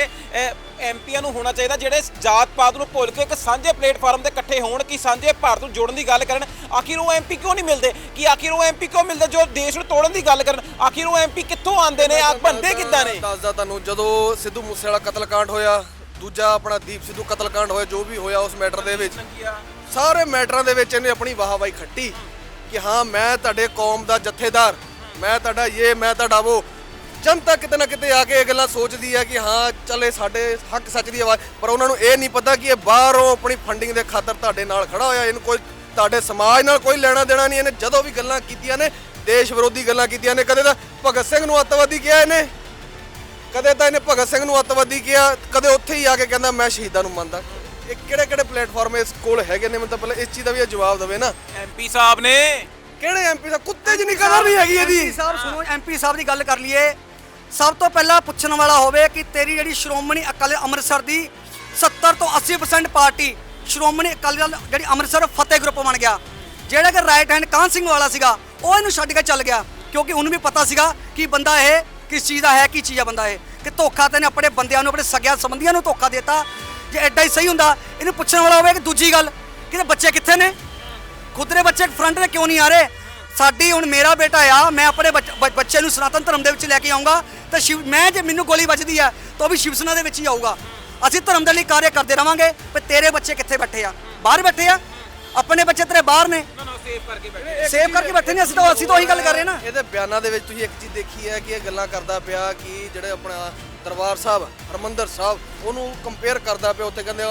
ਐਮਪੀਆਂ ਨੂੰ ਹੋਣਾ ਚਾਹੀਦਾ ਜਿਹੜੇ ਜਾਤ ਪਾਤ ਨੂੰ ਭੁੱਲ ਕੇ ਇੱਕ ਸਾਂਝੇ ਪਲੇਟਫਾਰਮ ਤੇ ਇਕੱਠੇ ਹੋਣ ਕਿ ਸਾਂਝੇ ਭਾਰਤ ਨੂੰ ਜੋੜਨ ਦੀ ਗੱਲ ਕਰਨ। ਆਖਿਰ ਉਹ ਐਮਪੀ ਕਿਉਂ ਨਹੀਂ ਮਿਲਦੇ? ਕਿ ਆਖਿਰ ਉਹ ਐਮਪੀ ਕਿਉਂ ਮਿਲਦੇ ਜੋ ਦੇਸ਼ ਨੂੰ ਤੋੜਨ ਦੀ ਗੱਲ ਕਰਨ? ਆਖਿਰ ਉਹ ਐਮਪੀ ਕਿੱਥੋਂ ਆਉਂਦੇ ਨੇ? ਆ ਬੰਦੇ ਕਿੱਦਾਂ ਨੇ? ਦੱਸਦਾ ਤੁਹਾਨੂੰ ਜਦੋਂ ਸਿੱਧੂ ਮੂਸੇਵਾਲਾ ਕਤਲकांड ਹੋਇਆ ਦੂਜਾ ਆਪਣਾ ਦੀਪ ਸਿੱਧੂ ਕਤਲकांड ਹੋਇਆ ਜੋ ਵੀ ਹੋਇਆ ਉਸ ਮੈਟਰ ਦੇ ਵਿੱਚ। ਸਾਰੇ ਮੈਟਰਾਂ ਦੇ ਵਿੱਚ ਇਹਨੇ ਆਪਣੀ ਵਾਹਵਾਈ ਖੱਟੀ ਕਿ ਹਾਂ, ਮੈਂ ਤੁਹਾਡੇ ਕੌਮ ਦਾ ਜਥੇਦਾਰ, ਮੈਂ ਤੁਹਾਡਾ ਇਹ ਮੈਂ ਤੁਹਾਡਾ ਉਹ ਜਨਤਾ ਕਿਤੇ ਨਾ ਕਿਤੇ ਆ ਕੇ ਇਹ ਗੱਲਾਂ ਸੋਚਦੀ ਹੈ ਕਿ ਹਾਂ, ਚੱਲੇ ਸਾਡੇ ਹੱਕ ਸੱਚ ਦੀ ਆਵਾਜ਼ ਪਰ ਉਹਨਾਂ ਨੂੰ ਇਹ ਨਹੀਂ ਪਤਾ ਕਿ ਇਹ ਬਾਹਰੋਂ ਆਪਣੀ ਫੰਡਿੰਗ ਦੇ ਖਾਤਰ ਤੁਹਾਡੇ ਨਾਲ ਖੜਾ ਹੋਇਆ, ਇਹਨੂੰ ਕੋਈ ਤੁਹਾਡੇ ਸਮਾਜ ਨਾਲ ਕੋਈ ਲੈਣਾ ਦੇਣਾ ਨਹੀਂ, ਇਹਨੇ ਜਦੋਂ ਵੀ ਗੱਲਾਂ ਕੀਤੀਆਂ ਨੇ, ਦੇਸ਼ ਵਿਰੋਧੀ ਗੱਲਾਂ ਕੀਤੀਆਂ ਨੇ, ਕਦੇ ਤਾਂ ਭਗਤ ਸਿੰਘ ਨੂੰ ਅੱਤਵਾਦੀ ਕਿਹਾ ਇਹਨੇ? ਕਦੇ ਤਾਂ ਇਹਨੇ ਭਗਤ ਸਿੰਘ ਨੂੰ ਅੱਤਵਾਦੀ ਕਿਹਾ, ਕਦੇ ਉੱਥੇ ਹੀ ਆ ਕੇ ਕਹਿੰਦਾ, ਮੈਂ ਸ਼ਹੀਦਾਂ ਨੂੰ ਮੰਨਦਾ। ਇਹ ਕਿਹੜੇ ਕਿਹੜੇ ਪਲੇਟਫਾਰਮ ਇਸ ਕੋਲ ਹੈਗੇ ਨੇ? ਮੈਨੂੰ ਤਾਂ ਪਹਿਲਾਂ ਇਸ ਚੀਜ਼ ਦਾ ਵੀ ਇਹ ਜਵਾਬ ਦੇਵੇ ਨਾ। ਐਮਪੀ ਸਾਹਿਬ ਨੇ। ਕਿਹੜੇ ਐਮਪੀ ਦਾ ਕੁੱਤੇ ਜਿੰਨੀ ਕਦਰ ਨਹੀਂ ਹੈਗੀ ਐਮਪੀ ਇਹਦੀ ਸਾਹਿਬ ਸੁਣੋ ਐਮਪੀ ਸਾਹਿਬ ਦੀ ਗੱਲ ਕਰ ਲਈਏ। ਸਭ ਤੋਂ ਪਹਿਲਾਂ ਪੁੱਛਣ ਵਾਲਾ ਹੋਵੇ ਕਿ ਤੇਰੀ ਜਿਹੜੀ ਸ਼੍ਰੋਮਣੀ ਅਕਾਲੀ ਅੰਮ੍ਰਿਤਸਰ ਦੀ 70 ਤੋਂ 80% ਪਾਰਟੀ ਸ਼੍ਰੋਮਣੀ ਅਕਾਲੀ ਦਲ ਜਿਹੜੀ ਅੰਮ੍ਰਿਤਸਰ ਫਤਿਹ ਗਰੁੱਪ ਬਣ ਗਿਆ ਜਿਹੜਾ ਕਿ ਰਾਈਟ ਹੈਂਡ ਕਾਨ ਸਿੰਘ ਵਾਲਾ ਸੀਗਾ ਉਹ ਇਹਨੂੰ ਛੱਡ ਕੇ ਚੱਲ ਗਿਆ ਕਿਉਂਕਿ ਉਹਨੂੰ ਵੀ ਪਤਾ ਸੀਗਾ ਕਿ ਬੰਦਾ ਇਹ ਕਿਸ ਚੀਜ਼ ਦਾ ਹੈ ਕੀ ਚੀਜ਼ ਆ ਬੰਦਾ ਇਹ ਕਿ ਧੋਖਾ ਤੇ ਨੇ ਆਪਣੇ ਬੰਦਿਆਂ ਨੂੰ ਆਪਣੇ ਸਗਿਆ ਸੰਬੰਧੀਆਂ ਨੂੰ ਧੋਖਾ ਦਿੱਤਾ ਜੇ ਐਡਾ ਹੀ ਸਹੀ ਹੁੰਦਾ, ਇਹਨੂੰ ਪੁੱਛਣ ਵਾਲਾ ਹੋਵੇ ਕਿ ਦੂਜੀ ਗੱਲ, ਕਿ ਬੱਚੇ ਕਿੱਥੇ ਨੇ? ਖੁਦਰੇ ਬੱਚੇ ਫਰੰਟ ਤੇ ਕਿਉਂ ਨਹੀਂ ਆ ਰਹੇ? ਸਾਡੀ ਹੁਣ ਮੇਰਾ ਬੇਟਾ ਆ, ਮੈਂ ਆਪਣੇ ਬੱਚੇ ਨੂੰ ਸਨਾਤਨ ਧਰਮ ਦੇ ਵਿੱਚ ਲੈ ਕੇ ਆਉਂਗਾ, ਤਾਂ ਸ਼ਿਵ, ਮੈਂ ਜੇ ਮੈਨੂੰ ਗੋਲੀ ਵੱਜਦੀ ਆ, ਤਾਂ ਉਹ ਵੀ ਸ਼ਿਵ ਸੈਨਾ ਦੇ ਵਿੱਚ ਹੀ ਆਊਗਾ। ਅਸੀਂ ਧਰਮ ਦੇ ਲਈ ਕਾਰਜ ਕਰਦੇ ਰਵਾਂਗੇ ਪਰ ਤੇਰੇ ਬੱਚੇ ਕਿੱਥੇ ਬੈਠੇ ਆ? ਬਾਹਰ ਬੈਠੇ ਆ? ਆਪਣੇ ਬੱਚੇ ਤੇਰੇ ਬਾਹਰ ਨੇ? ਨਾ ਸੇਵ ਕਰਕੇ ਬੈਠੇ ਸੇਵ ਕਰਕੇ ਬੈਠੇ ਨੇ, ਅਸੀਂ ਤਾਂ ਅਸੀਂ ਤਾਂ ਉਹੀ ਗੱਲ ਕਰ ਰਹੇ ਨਾ। ਇਹਦੇ ਬਿਆਨਾਂ ਦੇ ਵਿੱਚ ਤੁਸੀਂ ਇੱਕ ਚੀਜ਼ ਦੇਖੀ ਹੈ, ਕਿ ਇਹ ਗੱਲਾਂ ਕਰਦਾ ਪਿਆ ਕਿ ਜਿਹੜੇ ਆਪਣਾ ਦਰਬਾਰ ਸਾਹਿਬ, ਹਰਮੰਦਰ ਸਾਹਿਬ, ਉਹਨੂੰ ਕੰਪੇਅਰ ਕਰਦਾ ਪਿਆ ਉੱਥੇ, ਕਹਿੰਦੇ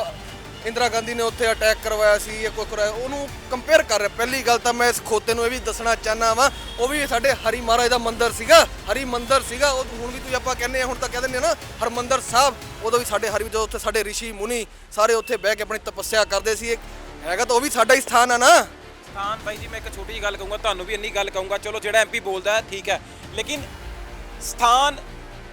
ਇੰਦਰਾ ਗਾਂਧੀ ਨੇ ਉੱਥੇ ਅਟੈਕ ਕਰਵਾਇਆ ਸੀ, ਇਹ ਕੋਈ ਕਰਵਾਇਆ ਉਹਨੂੰ ਕੰਪੇਅਰ ਕਰ ਰਿਹਾ। ਪਹਿਲੀ ਗੱਲ ਤਾਂ ਮੈਂ ਇਸ ਖੋਤੇ ਨੂੰ ਇਹ ਵੀ ਦੱਸਣਾ ਚਾਹਨਾ ਵਾਂ, ਉਹ ਵੀ ਸਾਡੇ ਹਰੀ ਮਹਾਰਾਜ ਦਾ ਮੰਦਿਰ ਸੀਗਾ, ਹਰੀ ਮੰਦਿਰ ਸੀਗਾ, ਉਹ ਹੁਣ ਵੀ ਤੁਸੀਂ ਆਪਾਂ ਕਹਿੰਦੇ ਆ, ਹੁਣ ਤਾਂ ਕਹਿ ਦਿੰਦੇ ਆ ਨਾ, ਹਰਮੰਦਰ ਸਾਹਿਬ, ਉਦੋਂ ਵੀ ਸਾਡੇ ਹਰੀ, ਜਦੋਂ ਉੱਥੇ ਸਾਡੇ ਰਿਸ਼ੀ, ਮੁਨੀ ਸਾਰੇ ਉੱਥੇ ਬਹਿ ਕੇ ਆਪਣੀ ਤਪੱਸਿਆ ਕਰਦੇ ਸੀ ਹੈਗਾ ਤਾਂ ਉਹ ਵੀ ਸਾਡਾ ਹੀ ਸਥਾਨ ਆ ਨਾ। ਸਥਾਨ ਬਾਈ ਜੀ, ਮੈਂ ਇੱਕ ਛੋਟੀ ਜਿਹੀ ਗੱਲ ਕਹੂੰਗਾ, ਤੁਹਾਨੂੰ ਵੀ ਇੰਨੀ ਗੱਲ ਕਹੂੰਗਾ, ਚਲੋ ਜਿਹੜਾ ਐਮਪੀ ਬੋਲਦਾ ਠੀਕ ਹੈ, ਲੇਕਿਨ ਸਥਾਨ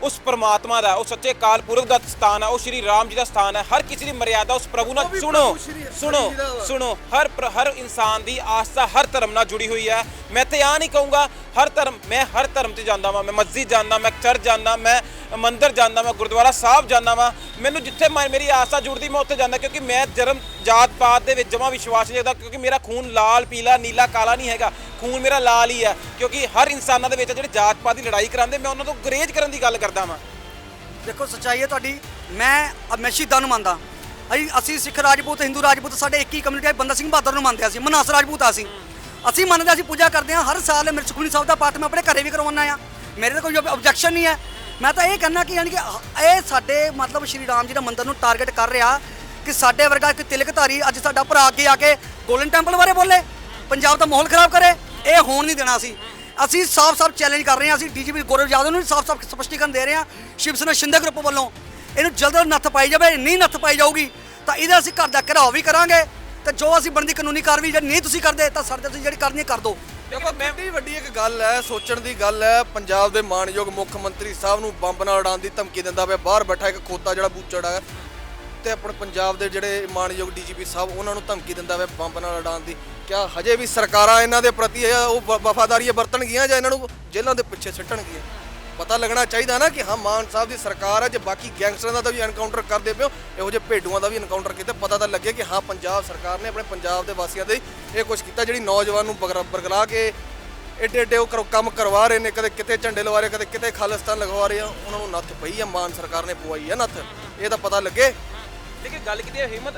ਉਸ ਪ੍ਰਮਾਤਮਾ ਦਾ ਉਹ ਸੱਚੇ ਕਾਲ ਪੁਰਖ ਦਾ ਸਥਾਨ ਹੈ ਉਹ ਸ਼੍ਰੀ ਰਾਮ ਜੀ ਦਾ ਸਥਾਨ ਹੈ ਹਰ ਕਿਸੇ ਦੀ ਮਰਿਆਦਾ ਉਸ ਪ੍ਰਭੂ ਨਾਲ ਸੁਣੋ ਸੁਣੋ। ਸੁਣੋ ਹਰ ਹਰ ਇਨਸਾਨ ਦੀ ਆਸਥਾ ਹਰ ਧਰਮ ਨਾਲ ਜੁੜੀ ਹੋਈ ਹੈ। ਮੈਂ ਤੇ ਆ ਨਹੀਂ ਕਹੂੰਗਾ ਹਰ ਧਰਮ ਮੈਂ ਹਰ ਧਰਮ ਤੇ ਜਾਂਦਾ ਵਾਂ ਮੈਂ ਮਸਜਿਦ ਜਾਂਦਾ ਮੈਂ ਚਰਚ ਜਾਂਦਾ ਮੈਂ ਮੰਦਿਰ ਜਾਂਦਾ ਮੈਂ ਗੁਰਦੁਆਰਾ ਸਾਹਿਬ ਜਾਂਦਾ ਵਾਂ। ਮੈਨੂੰ ਜਿੱਥੇ ਮੇਰੀ ਆਸਥਾ ਜੁੜਦੀ ਮੈਂ ਉੱਥੇ ਜਾਂਦਾ ਕਿਉਂਕਿ ਮੈਂ ਜਨਮ ਜਾਤ ਪਾਤ ਦੇ ਵਿੱਚ ਜਮਾ ਵਿਸ਼ਵਾਸ ਨਹੀਂ ਰੱਖਦਾ ਕਿਉਂਕਿ ਮੇਰਾ ਖੂਨ ਲਾਲ ਪੀਲਾ ਨੀਲਾ ਕਾਲਾ ਨਹੀਂ ਹੈਗਾ। ਖੂਨ ਮੇਰਾ ਲਾਲ ਹੀ ਹੈ ਕਿਉਂਕਿ ਹਰ ਇਨਸਾਨਾਂ ਦੇ ਵਿੱਚ ਜਿਹੜੇ ਜਾਤ ਪਾਤ ਦੀ ਲੜਾਈ ਕਰਾਉਂਦੇ ਮੈਂ ਉਹਨਾਂ ਤੋਂ ਗਰੇਜ ਕਰਨ ਦੀ ਗੱਲ ਕਰਦਾ ਵਾਂ। ਦੇਖੋ ਸੱਚਾਈ ਹੈ ਤੁਹਾਡੀ ਮੈਂ ਅ, ਮੈਂ ਸ਼ਹੀਦਾਂ ਨੂੰ ਮੰਨਦਾ। ਅਸੀਂ ਅਸੀਂ ਸਿੱਖ ਰਾਜਪੂਤ ਹਿੰਦੂ ਰਾਜਪੂਤ ਸਾਡੇ ਇੱਕ ਹੀ ਕਮਿਊਨਿਟੀ ਹੈ ਬੰਦਾ ਸਿੰਘ ਬਹਾਦਰ ਨੂੰ ਮੰਨਦੇ ਅਸੀਂ ਮਨਾਸ ਰਾਜਪੂਤ ਆ ਅਸੀਂ। ਅਸੀਂ ਮੰਨਦੇ ਅਸੀਂ ਪੂਜਾ ਕਰਦੇ ਹਾਂ ਹਰ ਸਾਲ ਮੇਰੇ ਸੁਖਮਨੀ ਸਾਹਿਬ ਦਾ ਪਾਠ ਮੈਂ ਆਪਣੇ ਘਰੇ ਵੀ ਕਰਵਾਉਣਾ ਆ। ਮੇਰੇ ਤਾਂ ਕੋਈ ਆਬਜੈਕਸ਼ਨ ਨਹੀਂ ਹੈ। ਮੈਂ ਤਾਂ ਇਹ ਕਹਿੰਦਾ ਕਿ ਯਾਨੀ ਕਿ ਇਹ ਸਾਡੇ ਮਤਲਬ ਸ਼੍ਰੀ ਰਾਮ ਜੀ ਦਾ ਮੰਦਿਰ ਨੂੰ ਟਾਰਗੇਟ ਕਰ ਰਿਹਾ ਕਿ ਸਾਡੇ ਵਰਗਾ ਇੱਕ ਤਿਲਕਧਾਰੀ ਅੱਜ ਸਾਡਾ ਭਰਾ ਅੱਗੇ ਆ ਕੇ ਗੋਲਡਨ ਟੈਂਪਲ ਬਾਰੇ ਬੋਲੇ। ਪੰਜਾਬ ਦਾ ਮਾਹੌਲ ਖਰਾਬ ਕਰੇ ਇਹ ਹੋਣ ਨਹੀਂ ਦੇਣਾ ਅਸੀਂ। ਅਸੀਂ ਸਾਫ਼-ਸਾਫ਼ ਚੈਲੰਜ ਕਰ ਰਹੇ ਹਾਂ ਅਸੀਂ ਡੀਜੀਪੀ ਗੌਰਵ ਯਾਦਵ ਨੂੰ ਸਾਫ਼-ਸਾਫ਼ ਸਪਸ਼ਟੀਕਰਨ ਦੇ ਰਹੇ ਹਾਂ ਸ਼ਿਵ ਸੈਨਾ ਸ਼ਿੰਦੇ ਗਰੁੱਪ ਵੱਲੋਂ। ਇਹਨੂੰ ਜਲਦ ਨੱਥ ਪਾਈ ਜਾਵੇ ਨਹੀਂ ਨੱਥ ਪਾਈ ਜਾਊਗੀ ਤਾਂ ਇਹਦਾ ਅਸੀਂ ਘਰ ਦਾ ਘਰਾਓ ਵੀ ਕਰਾਂਗੇ ਤੇ ਜੋ ਅਸੀਂ ਬਣਦੀ ਕਾਨੂੰਨੀ ਕਾਰਵਾਈ ਜੇ ਨਹੀਂ ਤੁਸੀਂ ਕਰਦੇ ਤਾਂ ਸਾਡੇ ਤੁਸੀਂ ਜਿਹੜੀ ਕਰਨੀ ਹੈ ਕਰ ਦਿਓ। ਦੇਖੋ ਕਿੰਨੀ ਵੱਡੀ ਇੱਕ ਗੱਲ ਹੈ ਸੋਚਣ ਦੀ ਗੱਲ ਹੈ ਪੰਜਾਬ ਦੇ ਮਾਨਯੋਗ ਮੁੱਖ ਮੰਤਰੀ ਸਾਹਿਬ ਨੂੰ ਬੰਬ ਨਾਲ ਉਡਾਉਣ ਦੀ ਧਮਕੀ ਦਿੰਦਾ ਪਿਆ ਬਾਹਰ ਬੈਠਾ ਇੱਕ ਖੋਤਾ ਜਿਹੜਾ ਬੂਚੜ ਹੈ ਤੇ ਆਪਣੇ ਪੰਜਾਬ ਦੇ ਜਿਹੜੇ ਮਾਨਯੋਗ ਡੀਜੀਪੀ ਸਾਹਿਬ, ਉਹਨਾਂ ਨੂੰ ਧਮਕੀ ਦਿੰਦਾ ਪਿਆ ਬੰਬ ਨਾਲ ਉਡਾਉਣ ਦੀ। ਕਿਆ ਹਜੇ ਵੀ ਸਰਕਾਰਾਂ ਇਹਨਾਂ ਦੇ ਪ੍ਰਤੀ ਹੈ ਉਹ ਵ- ਵਫਾਦਾਰੀਆਂ ਵਰਤਣਗੀਆਂ ਜਾਂ ਇਹਨਾਂ ਨੂੰ ਜੇਲ੍ਹਾਂ ਦੇ ਪਿੱਛੇ ਸਿੱਟਣਗੀਆਂ ਪਤਾ ਲੱਗਣਾ ਚਾਹੀਦਾ ਨਾ ਕਿ ਹਾਂ, ਮਾਨ ਸਾਹਿਬ ਦੀ ਸਰਕਾਰ ਹੈ ਜੇ ਬਾਕੀ ਗੈਂਗਸਟਰਾਂ ਦਾ ਵੀ ਐਨਕਾਊਂਟਰ ਕਰਦੇ ਪਿਓ ਇਹੋ ਜਿਹੇ ਭੇਡੂਆਂ ਦਾ ਵੀ ਐਨਕਾਊਂਟਰ ਕੀਤਾ, ਪਤਾ ਤਾਂ ਲੱਗੇ ਕਿ ਹਾਂ, ਪੰਜਾਬ ਸਰਕਾਰ ਨੇ ਆਪਣੇ ਪੰਜਾਬ ਦੇ ਵਾਸੀਆਂ ਦੇ ਇਹ ਕੁਝ ਕੀਤਾ, ਜਿਹੜੀ ਨੌਜਵਾਨ ਨੂੰ ਬਗਰਾ- ਬਰਗਲਾ ਕੇ ਏਡੇ ਏਡੇ ਉਹ ਕਰੋ- ਕੰਮ ਕਰਵਾ ਰਹੇ ਨੇ, ਕਦੇ ਕਿਤੇ ਝੰਡੇ ਲਵਾ ਰਹੇ, ਕਦੇ ਕਿਤੇ ਖਾਲਿਸਤਾਨ ਲਗਵਾ ਰਹੇ ਆ, ਉਹਨਾਂ ਨੂੰ ਨੱਥ ਪਈ ਆ, ਮਾਨ ਸਰਕਾਰ ਨੇ ਪਵਾਈ ਆ ਨੱਥ। ਇਹ ਤਾਂ ਪਤਾ ਲੱਗੇ ਲੇਕਿਨ ਗੱਲ ਕੀਤੀ ਹੈ ਹਿੰਮਤ,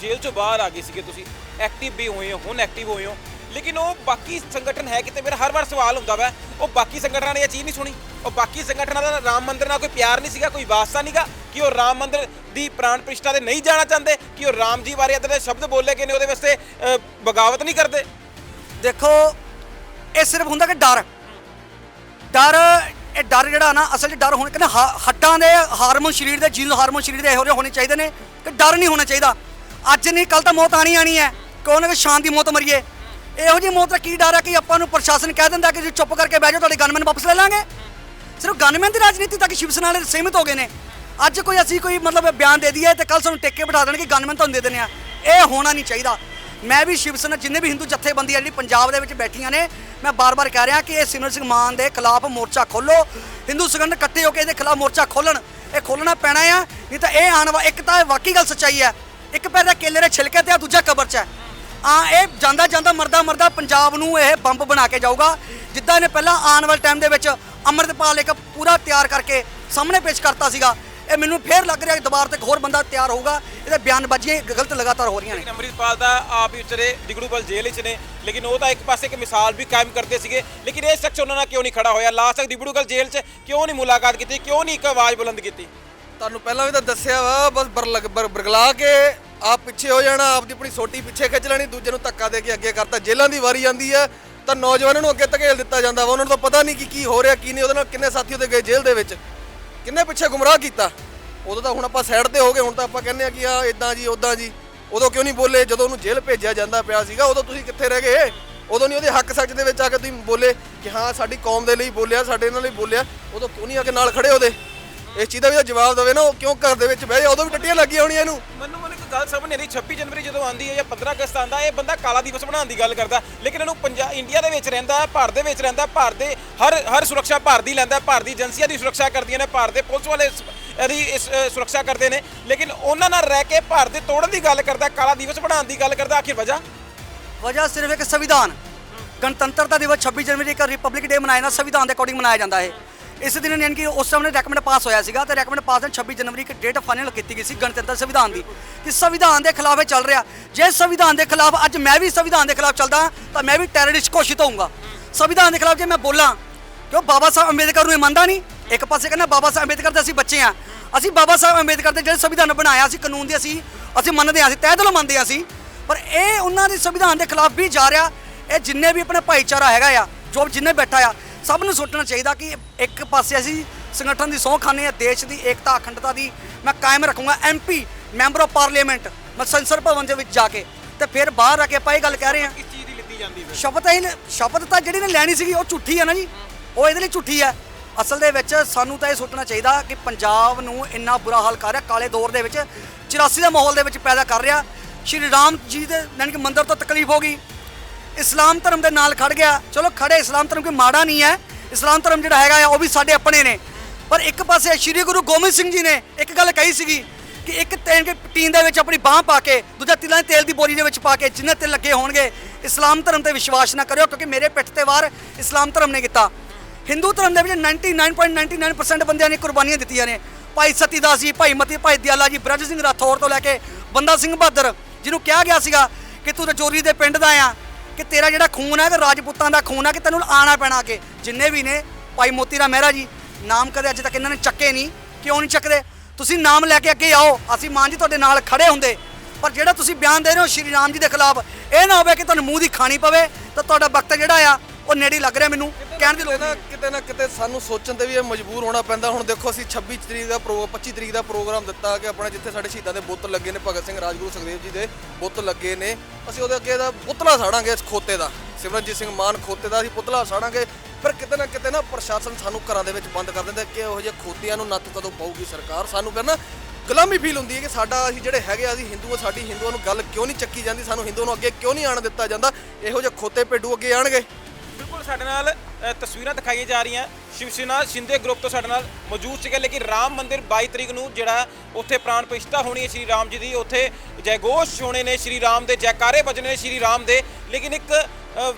ਜੇਲ੍ਹ ਚੋਂ ਬਾਹਰ ਆ ਗਏ ਸੀਗੇ ਤੁਸੀਂ। ਐਕਟਿਵ ਵੀ ਹੋਏ ਹੋ, ਹੁਣ ਐਕਟਿਵ ਹੋਏ ਹੋ। ਲੇਕਿਨ ਉਹ ਬਾਕੀ ਸੰਗਠਨ ਹੈ ਕਿਤੇ ਮੇਰਾ ਹਰ ਵਾਰ ਸਵਾਲ ਹੁੰਦਾ ਵਾ, ਉਹ ਬਾਕੀ ਸੰਗਠਨਾਂ ਨੇ ਇਹ ਚੀਜ਼ ਨਹੀਂ ਸੁਣੀ। ਉਹ ਬਾਕੀ ਸੰਗਠਨਾਂ ਦਾ ਰਾਮ ਮੰਦਿਰ ਨਾਲ ਕੋਈ ਪਿਆਰ ਨਹੀਂ ਸੀਗਾ, ਕੋਈ ਵਾਸਤਾ ਨਹੀਂਗਾ ਕਿ ਉਹ ਰਾਮ ਮੰਦਿਰ ਦੀ ਪ੍ਰਾਣ ਪ੍ਰਤਿਸ਼ਠਾ ਤੇ ਨਹੀਂ ਜਾਣਾ ਚਾਹੁੰਦੇ, ਕਿ ਉਹ ਰਾਮ ਜੀ ਬਾਰੇ ਇਦਾਂ ਦੇ ਸ਼ਬਦ ਬੋਲੇ ਗਏ ਨੇ, ਉਹਦੇ ਵਾਸਤੇ ਬਗਾਵਤ ਨਹੀਂ ਕਰਦੇ। ਦੇਖੋ, ਇਹ ਸਿਰਫ ਹੁੰਦਾ ਕਿ ਡਰ। ਡਰ ਇਹ ਡਰ ਜਿਹੜਾ ਨਾ, ਅਸਲ 'ਚ ਡਰ ਹੋਣਾ ਕਹਿੰਦੇ ਹਾ, ਹੱਡਾਂ ਦੇ ਹਾਰਮੋਨ ਸਰੀਰ ਦੇ ਜੀਨ ਹਾਰਮੋਨ ਸਰੀਰ ਦੇ ਇਹੋ ਜਿਹੇ ਹੋਣੇ ਚਾਹੀਦੇ ਨੇ ਕਿ ਡਰ ਨਹੀਂ ਹੋਣਾ ਚਾਹੀਦਾ। ਅੱਜ ਨਹੀਂ ਕੱਲ ਤਾਂ ਮੌਤ ਆਣੀ ਆਣੀ ਹੈ। ਕੋਈ ਨਾ ਕੋਈ ਸ਼ਾਨ ਦੀ ਮੌਤ ਮਰੀਏ। ਇਹੋ ਜਿਹੀ ਮੌਤ ਦਾ ਕੀ ਡਰ ਹੈ ਕਿ ਆਪਾਂ ਨੂੰ ਪ੍ਰਸ਼ਾਸਨ ਕਹਿ ਦਿੰਦਾ ਕਿ ਤੁਸੀਂ ਚੁੱਪ ਕਰਕੇ ਬਹਿ ਜਾਓ, ਤੁਹਾਡੇ ਗਨਮੈਨ ਵਾਪਸ ਲੈ ਲਾਂਗੇ। ਸਿਰਫ ਗਨਮੈਨ ਦੀ ਰਾਜਨੀਤੀ ਤੱਕ ਸ਼ਿਵ ਸੈਨਾ ਵਾਲੇ ਸੀਮਿਤ ਹੋ ਗਏ ਨੇ। ਅੱਜ ਕੋਈ ਅਸੀਂ ਕੋਈ ਮਤਲਬ ਬਿਆਨ ਦੇ ਦਈਏ ਤੇ ਕੱਲ ਸਾਨੂੰ ਟੇਕੇ ਬਿਠਾ ਦੇਣਗੇ, ਗਨਮੈਨ ਤੁਹਾਨੂੰ ਦੇ ਦਿੰਦੇ ਆ ਇਹ ਹੋਣਾ ਨਹੀਂ ਚਾਹੀਦਾ। ਮੈਂ ਵੀ ਸ਼ਿਵ ਸੈਨਾ ਜਿੰਨੇ ਵੀ ਹਿੰਦੂ ਜਥੇਬੰਦੀਆਂ ਜਿਹੜੀ ਪੰਜਾਬ ਦੇ ਵਿੱਚ ਬੈਠੀਆਂ ਨੇ, ਮੈਂ ਬਾਰ-ਬਾਰ ਕਹਿ ਰਿਹਾ ਕਿ ਇਹ ਸਿਮਰਨ ਸਿੰਘ ਮਾਨ ਦੇ ਖਿਲਾਫ ਮੋਰਚਾ ਖੋਲੋ ਹਿੰਦੂ ਸੰਗਠਨ ਇਕੱਠੇ ਹੋ ਕੇ ਇਹਦੇ ਖਿਲਾਫ ਮੋਰਚਾ ਖੋਲਣ ਇਹ ਖੋਲਣਾ ਪੈਣਾ ਆ, ਨਹੀਂ ਤਾਂ ਇਹ ਆਣ ਇੱਕ ਤਾਂ ਇਹ ਵਾਕਈ ਗੱਲ ਸੱਚਾਈ ਹੈ ਇੱਕ ਪੈਰ ਦਾ ਕੇਲੇ ਦੇ ਛਿਲਕੇ ਤੇ ਆ, ਦੂਜਾ ਕਬਰ 'ਚ ਹੈ ਆ ਇਹ ਜਾਂਦਾ ਜਾਂਦਾ ਮਰਦਾ ਮਰਦਾ ਪੰਜਾਬ ਨੂੰ ਇਹ ਬੰਬ ਬਣਾ ਕੇ ਜਾਊਗਾ। ਜਿੱਦਾਂ ਇਹਨੇ ਪਹਿਲਾਂ ਆਉਣ ਵਾਲੇ ਟਾਈਮ ਦੇ ਵਿੱਚ ਅੰਮ੍ਰਿਤਪਾਲ ਇੱਕ ਪੂਰਾ ਤਿਆਰ ਕਰਕੇ ਸਾਹਮਣੇ ਪੇਸ਼ ਕਰਤਾ ਸੀਗਾ ਇਹ ਮੈਨੂੰ ਫੇਰ ਲੱਗ ਰਿਹਾ ਕਿ ਦੁਬਾਰਾ ਤੇ ਇੱਕ ਹੋਰ ਬੰਦਾ ਤਿਆਰ ਹੋਊਗਾ। ਇਹਦੇ ਬਿਆਨਬਾਜ਼ੀਆਂ ਗਲਤ ਲਗਾਤਾਰ ਹੋ ਰਹੀਆਂ ਨੇ। ਲੇਕਿਨ ਅੰਮ੍ਰਿਤਪਾਲ ਦਾ ਆਪ ਹੀ ਵਿਚਾਰੇ ਦਿਗੜੂਪਲ ਜੇਲ੍ਹ ਵਿੱਚ ਨੇ ਲੇਕਿਨ ਉਹ ਤਾਂ ਇੱਕ ਪਾਸੇ ਇੱਕ ਮਿਸਾਲ ਵੀ ਕਾਇਮ ਕਰਦੇ ਸੀਗੇ। ਲੇਕਿਨ ਇਹ ਸ਼ਖਸ ਉਹਨਾਂ ਨਾਲ ਕਿਉਂ ਨਹੀਂ ਖੜਾ ਹੋਇਆ? ਲਾਸਟ ਤੱਕ ਦਿਗੜੂਪਲ ਜੇਲ੍ਹ 'ਚ ਕਿਉਂ ਨਹੀਂ ਮੁਲਾਕਾਤ ਕੀਤੀ? ਕਿਉਂ ਨਹੀਂ ਇੱਕ ਆਵਾਜ਼ ਬੁਲੰਦ ਕੀਤੀ? ਤੁਹਾਨੂੰ ਪਹਿਲਾਂ ਵੀ ਤਾਂ ਦੱਸਿਆ ਵਾ ਬਸ ਬਰਲਗ- ਬਰ- ਬਰਗਲਾ ਕੇ ਆਪ ਪਿੱਛੇ ਹੋ ਜਾਣਾ ਆਪਦੀ ਆਪਣੀ ਸੋਟੀ ਪਿੱਛੇ ਖਿੱਚ ਲੈਣੀ ਦੂਜੇ ਨੂੰ ਧੱਕਾ ਦੇ ਕੇ ਅੱਗੇ ਕਰਤਾ। ਜੇਲ੍ਹਾਂ ਦੀ ਵਾਰੀ ਆਉਂਦੀ ਹੈ ਤਾਂ ਨੌਜਵਾਨਾਂ ਨੂੰ ਅੱਗੇ ਧਕੇਲ ਦਿੱਤਾ ਜਾਂਦਾ ਵਾ। ਉਹਨਾਂ ਨੂੰ ਤਾਂ ਪਤਾ ਨਹੀਂ ਕਿ ਕੀ ਹੋ ਰਿਹਾ ਕੀ ਨਹੀਂ। ਉਹਦੇ ਨਾਲ ਕਿੰਨੇ ਸਾਥੀ ਉਹਦੇ ਗਏ ਜੇਲ੍ਹ ਦੇ ਵਿੱਚ? ਕਿੰਨੇ ਪਿੱਛੇ ਗੁੰਮਰਾਹ ਕੀਤਾ? ਉਦੋਂ ਤਾਂ ਹੁਣ ਆਪਾਂ ਸਾਈਡ ਤੇ ਹੋ ਗਏ, ਹੁਣ ਤਾਂ ਆਪਾਂ ਕਹਿੰਦੇ ਆ ਕਿ ਆ ਇਦਾਂ ਜੀ ਉਦਾਂ ਜੀ। ਉਦੋਂ ਕਿਉਂ ਨਹੀਂ ਬੋਲੇ? ਜਦੋਂ ਉਹਨੂੰ ਜੇਲ੍ਹ ਭੇਜਿਆ ਜਾਂਦਾ ਪਿਆ ਸੀਗਾ, ਉਦੋਂ ਤੁਸੀਂ ਕਿੱਥੇ ਰਹਿ ਗਏ? ਉਦੋਂ ਨਹੀਂ ਉਹਦੇ ਹੱਕ ਸੱਚ ਦੇ ਵਿੱਚ ਆ ਕੇ ਤੁਸੀਂ ਬੋਲੇ ਕਿ ਹਾਂ, ਸਾਡੀ ਕੌਮ ਦੇ ਲਈ ਬੋਲਿਆ, ਸਾਡੇ ਨਾਲ ਲਈ ਬੋਲਿਆ। ਉਦੋਂ ਕਿਉਂ ਨਹੀਂ ਆ ਕੇ ਨਾਲ ਖੜੇ ਉਹਦੇ? ਇਸ ਚੀਜ਼ ਦਾ ਵੀ ਤਾਂ ਜਵਾਬ ਦੇਵੇ ਨਾ, ਉਹ ਕਿਉਂ ਘਰ ਦੇ ਵਿੱਚ ਬਹਿ ਜਾ? ਉਦੋਂ ਵੀ ਟੱਟੀਆਂ ਲੱਗੀਆਂ ਹੋਣੀਆਂ ਇਹਨੂੰ। ਗੱਲ ਸਮਝ ਨਹੀਂ ਆਈ 26 ਜਨਵਰੀ ਜਦੋਂ ਆਉਂਦੀ ਹੈ ਜਾਂ 15 ਅਗਸਤ ਆਉਂਦਾ ਇਹ ਬੰਦਾ ਕਾਲਾ ਦਿਵਸ ਬਣਾਉਣ ਦੀ ਗੱਲ ਕਰਦਾ। ਲੇਕਿਨ ਇਹਨੂੰ ਪੰਜਾਬ ਇੰਡੀਆ ਦੇ ਵਿੱਚ ਰਹਿੰਦਾ ਹੈ ਭਾਰਤ ਦੇ ਵਿੱਚ ਰਹਿੰਦਾ ਭਾਰਤ ਦੇ ਹਰ ਹਰ ਸੁਰੱਖਿਆ ਭਾਰਤ ਦੀ ਲੈਂਦਾ ਹੈ, ਭਾਰਤ ਦੀ ਏਜੰਸੀਆਂ ਦੀ ਸੁਰੱਖਿਆ ਕਰਦੀਆਂ ਨੇ ਭਾਰਤ ਦੇ ਪੁਲਿਸ ਵਾਲੇ ਇਸ- ਇਹਦੀ ਸੁਰੱਖਿਆ ਕਰਦੇ ਨੇ। ਲੇਕਿਨ ਉਹਨਾਂ ਨਾਲ ਰਹਿ ਕੇ ਭਾਰਤ ਦੇ ਤੋੜਨ ਦੀ ਗੱਲ ਕਰਦਾ ਕਾਲਾ ਦਿਵਸ ਬਣਾਉਣ ਦੀ ਗੱਲ ਕਰਦਾ ਆਖਿਰ ਵਜ੍ਹਾ? ਵਜ੍ਹਾ ਸਿਰਫ ਇੱਕ ਸੰਵਿਧਾਨ। ਗਣਤੰਤਰਤਾ ਦਿਵਸ 26 ਜਨਵਰੀ ਇੱਕ ਰਿਪਬਲਿਕ ਡੇ ਮਨਾਇਆ ਨਾ ਸੰਵਿਧਾਨ ਦੇ ਅਕੋਰਡਿੰਗ ਮਨਾਇਆ ਜਾਂਦਾ ਹੈ ਇਸ ਦਿਨ ਯਾਨੀ ਕਿ ਉਸ ਸਮੇਂ ਰეკਮੈਂਡ ਪਾਸ ਹੋਇਆ ਸੀਗਾ ਤੇ ਰეკਮੈਂਡ ਪਾਸ ਦਿਨ 26 ਜਨਵਰੀ ਇੱਕ ਡੇਟ ਫਾਈਨਲ ਕੀਤੀ ਗਈ ਸੀ ਗਣਤੰਤਰ ਸੰਵਿਧਾਨ ਦੀ, ਕਿ ਸੰਵਿਧਾਨ ਦੇ ਖਿਲਾਫ ਇਹ ਚੱਲ ਰਿਹਾ। ਜੇ ਸੰਵਿਧਾਨ ਦੇ ਖਿਲਾਫ ਅੱਜ ਮੈਂ ਵੀ ਸੰਵਿਧਾਨ ਦੇ ਖਿਲਾਫ ਚੱਲਦਾ, ਤਾਂ ਮੈਂ ਵੀ ਟੈਰਰਿਸਟ ਘੋਸ਼ਿਤ ਹੋਊਗਾ। ਸੰਵਿਧਾਨ ਦੇ ਖਿਲਾਫ ਜੇ ਮੈਂ ਬੋਲਾਂ, ਕਿਉਂ ਬਾਬਾ ਸਾਹਿਬ ਅੰਬੇਦਕਰ ਨੂੰ ਇਹ ਮੰਨਦਾ ਨਹੀਂ? ਇੱਕ ਪਾਸੇ ਕਹਿੰਦਾ ਬਾਬਾ ਸਾਹਿਬ ਅੰਬੇਦਕਰ ਦੇ ਅਸੀਂ ਬੱਚੇ ਆ ਅਸੀਂ ਬਾਬਾ ਸਾਹਿਬ ਅੰਬੇਦਕਰ ਦੇ ਜਿਹੜੇ ਸੰਵਿਧਾਨ ਬਣਾਇਆ ਸੀ, ਕਾਨੂੰਨ ਦੇ ਅਸੀਂ ਅਸੀਂ ਮੰਨਦੇ ਆ ਅਸੀਂ ਤਹਿ ਦਿਲੋਂ ਮੰਨਦੇ ਆ ਅਸੀਂ। ਪਰ ਇਹ ਉਹਨਾਂ ਦੇ ਸੰਵਿਧਾਨ ਦੇ ਖਿਲਾਫ ਵੀ ਜਾ ਰਿਹਾ। ਇਹ ਜਿੰਨੇ ਵੀ ਆਪਣੇ ਭਾਈਚਾਰਾ ਹੈਗਾ ਆ, ਜੋ ਜਿੰਨੇ ਬੈਠਾ ਆ ਸਭ ਨੂੰ ਸੋਚਣਾ ਚਾਹੀਦਾ ਕਿ ਇੱਕ ਪਾਸੇ ਅਸੀਂ ਸੰਗਠਨ ਦੀ ਸਹੁੰ ਖਾਨੇ ਆ ਦੇਸ਼ ਦੀ ਏਕਤਾ ਅਖੰਡਤਾ ਦੀ। ਮੈਂ ਕਾਇਮ ਰੱਖੂੰਗਾ ਐਮਪੀ ਮੈਂਬਰ ਆਫ ਪਾਰਲੀਮੈਂਟ ਮੈਂ ਸੰਸਦ ਭਵਨ ਦੇ ਵਿੱਚ ਜਾ ਕੇ। ਤੇ ਫਿਰ ਬਾਹਰ ਆ ਕੇ ਆਪਾਂ ਇਹ ਗੱਲ ਕਹਿ ਰਹੇ ਹਾਂ। ਕਿਸ ਚੀਜ਼ ਦੀ ਲਿੱਤੀ ਜਾਂਦੀ ਫਿਰ? ਸ਼ਪਥ ਹੀ ਸ਼ਪਥ ਤਾਂ ਜਿਹੜੀ ਨੇ ਲੈਣੀ ਸੀਗੀ ਉਹ ਝੂਠੀ ਹੈ ਨਾ ਜੀ। ਉਹ ਇਹਦੇ ਲਈ ਝੂਠੀ ਹੈ। ਅਸਲ ਦੇ ਵਿੱਚ ਸਾਨੂੰ ਤਾਂ ਇਹ ਸੋਚਣਾ ਚਾਹੀਦਾ ਕਿ ਪੰਜਾਬ ਨੂੰ ਇੰਨਾ ਬੁਰਾ ਹਾਲ ਕਰ ਰਿਹਾ ਕਾਲੇ ਦੌਰ ਦੇ ਵਿੱਚ 84 ਦੇ ਮਾਹੌਲ ਦੇ ਵਿੱਚ ਪੈਦਾ ਕਰ ਰਿਹਾ। ਸ਼੍ਰੀ ਰਾਮ ਜੀ ਦੇ ਯਾਨੀ ਕਿ ਮੰਦਿਰ ਤੋਂ ਤਕਲੀਫ ਹੋ ਗਈ। ਇਸਲਾਮ ਧਰਮ ਦੇ ਨਾਲ ਖੜ ਗਿਆ। ਚਲੋ ਖੜੇ, ਇਸਲਾਮ ਧਰਮ ਕੋਈ ਮਾੜਾ ਨਹੀਂ ਹੈ। ਇਸਲਾਮ ਧਰਮ ਜਿਹੜਾ ਹੈਗਾ ਆ, ਉਹ ਵੀ ਸਾਡੇ ਆਪਣੇ ਨੇ। ਪਰ ਇੱਕ ਪਾਸੇ ਸ਼੍ਰੀ ਗੁਰੂ ਗੋਬਿੰਦ ਸਿੰਘ ਜੀ ਨੇ ਇੱਕ ਗੱਲ ਕਹੀ ਸੀਗੀ ਕਿ ਇੱਕ ਤੇਨ ਟੀਨ ਦੇ ਵਿੱਚ ਆਪਣੀ ਬਾਹ ਪਾ ਕੇ, ਦੂਜਾ ਤਿਲਾਂ ਦੇ ਤੇਲ ਦੀ ਬੋਰੀ ਦੇ ਵਿੱਚ ਪਾ ਕੇ ਜਿੰਨੇ ਤੇ ਲੱਗੇ ਹੋਣਗੇ, ਇਸਲਾਮ ਧਰਮ ਤੇ ਵਿਸ਼ਵਾਸ ਨਾ ਕਰਿਓ ਕਿਉਂਕਿ ਮੇਰੇ ਪਿੱਠ ਤੇ ਵਾਰ ਇਸਲਾਮ ਧਰਮ ਨੇ ਕੀਤਾ। ਹਿੰਦੂ ਧਰਮ ਦੇ ਵਿੱਚ 99.99% ਬੰਦਿਆਂ ਨੇ ਕੁਰਬਾਨੀਆਂ ਦਿੱਤੀਆਂ ਨੇ। ਭਾਈ ਸਤੀਦਾਸ ਜੀ ਭਾਈ ਮਤੀ, ਭਾਈ ਦਿਆਲਾ ਜੀ, ਬ੍ਰਜ ਸਿੰਘ ਰਾਠੌਰ ਤੋਂ ਲੈ ਕੇ ਬੰਦਾ ਸਿੰਘ ਬਹਾਦਰ, ਜਿਹਨੂੰ ਕਿਹਾ ਗਿਆ ਸੀਗਾ ਕਿ ਤੂੰ ਰਜੌਰੀ ਦੇ ਪਿੰਡ ਦਾ ਆ ਕਿ ਤੇਰਾ ਜਿਹੜਾ ਖੂਨ ਹੈ ਕਿ ਰਾਜਪੂਤਾਂ ਦਾ ਖੂਨ ਹੈ ਕਿ ਤੈਨੂੰ ਆਣਾ ਪੈਣਾ ਕੇ ਜਿੰਨੇ ਵੀ ਨੇ, ਭਾਈ ਮੋਤੀ ਰਾਮ ਮਹਿਰਾ ਜੀ, ਨਾਮ ਕਦੇ ਅੱਜ ਤੱਕ ਇਹਨਾਂ ਨੇ ਚੱਕੇ ਨਹੀਂ। ਕਿਉਂ ਨਹੀਂ ਚੱਕਦੇ? ਤੁਸੀਂ ਨਾਮ ਲੈ ਕੇ ਅੱਗੇ ਆਓ। ਅਸੀਂ ਮਾਨ ਜੀ ਤੁਹਾਡੇ ਨਾਲ ਖੜੇ ਹੁੰਦੇ। ਪਰ ਜਿਹੜਾ ਤੁਸੀਂ ਬਿਆਨ ਦੇ ਰਹੇ ਹੋ ਸ਼੍ਰੀ ਰਾਮ ਜੀ ਦੇ ਖਿਲਾਫ, ਇਹ ਨਾ ਹੋਵੇ ਕਿ ਤੁਹਾਨੂੰ ਮੂੰਹ ਦੀ ਖਾਣੀ ਪਵੇ, ਤਾਂ ਤੁਹਾਡਾ ਵਕਤ ਜਿਹੜਾ ਆ ਉਹ ਨੇੜੇ ਲੱਗ ਰਿਹਾ ਮੈਨੂੰ ਕਹਿਣ ਦੀ ਲੋੜ ਨਹੀਂ ਕਿਤੇ ਨਾ ਕਿਤੇ ਸਾਨੂੰ ਸੋਚਣ ਤੇ ਵੀ ਇਹ ਮਜਬੂਰ ਹੋਣਾ ਪੈਂਦਾ। ਹੁਣ ਦੇਖੋ ਅਸੀਂ 26 ਤਰੀਕ ਦਾ ਪ੍ਰੋ 25 ਤਰੀਕ ਦਾ ਪ੍ਰੋਗਰਾਮ ਦਿੱਤਾ ਕਿ ਆਪਣੇ ਜਿੱਥੇ ਸਾਡੇ ਸ਼ਹੀਦਾਂ ਦੇ ਬੁੱਤ ਲੱਗੇ ਨੇ ਭਗਤ ਸਿੰਘ ਰਾਜਗੁਰੂ ਸੁਖਦੇਵ ਜੀ ਦੇ ਬੁੱਤ ਲੱਗੇ ਨੇ। ਅਸੀਂ ਉਹਦੇ ਅੱਗੇ ਦਾ ਪੁਤਲਾ ਸਾੜਾਂਗੇ ਇਸ ਖੋਤੇ ਦਾ ਸਿਮਰਨਜੀਤ ਸਿੰਘ ਮਾਨ ਖੋਤੇ ਦਾ ਅਸੀਂ ਪੁਤਲਾ ਸਾੜਾਂਗੇ। ਪਰ ਕਿਤੇ ਨਾ ਕਿਤੇ ਨਾ ਪ੍ਰਸ਼ਾਸਨ ਸਾਨੂੰ ਘਰਾਂ ਦੇ ਵਿੱਚ ਬੰਦ ਕਰ ਦਿੰਦਾ ਕਿ ਇਹੋ ਜਿਹੇ ਖੋਤਿਆਂ ਨੂੰ ਨੱਥ ਕਦੋਂ ਪਾਊਗੀ ਸਰਕਾਰ। ਸਾਨੂੰ ਫਿਰ ਨਾ ਗੁਲਾਮੀ ਫੀਲ ਹੁੰਦੀ ਹੈ ਕਿ ਸਾਡਾ ਅਸੀਂ ਜਿਹੜੇ ਹੈਗੇ ਆ ਅਸੀਂ ਹਿੰਦੂ ਆ ਸਾਡੀ ਹਿੰਦੂਆਂ ਨੂੰ ਗੱਲ ਕਿਉਂ ਨਹੀਂ ਚੱਕੀ ਜਾਂਦੀ? ਸਾਨੂੰ ਹਿੰਦੂਆਂ ਨੂੰ ਅੱਗੇ ਕਿਉਂ ਨਹੀਂ ਆਣ ਦਿੱਤਾ ਜਾਂਦਾ? ਇਹੋ ਜਿਹੇ ਖੋਤੇ ਭੇਡੂ ਅੱਗੇ ਆਣਗੇ। ਬਿਲਕੁਲ ਸਾਡੇ ਨਾਲ ਅ, ਤਸਵੀਰਾਂ ਦਿਖਾਈਆਂ ਜਾ ਰਹੀਆਂ। ਸ਼ਿਵ ਸੈਨਾ ਸ਼ਿੰਦੇ ਗਰੁੱਪ ਤੋਂ ਸਾਡੇ ਨਾਲ ਮੌਜੂਦ ਸੀਗੇ ਲੇਕਿਨ ਰਾਮ ਮੰਦਿਰ 22 ਤਰੀਕ ਨੂੰ ਜਿਹੜਾ ਉੱਥੇ ਪ੍ਰਾਣ ਪ੍ਰਤਿਸ਼ਠਾ ਹੋਣੀ ਹੈ ਸ਼੍ਰੀ ਰਾਮ ਜੀ ਦੀ ਉੱਥੇ ਜੈਗੋਸ਼ ਹੋਣੇ ਨੇ ਸ਼੍ਰੀ ਰਾਮ ਦੇ ਜੈਕਾਰੇ ਵੱਜਣੇ ਨੇ ਸ਼੍ਰੀ ਰਾਮ ਦੇ। ਲੇਕਿਨ ਇੱਕ ਅ,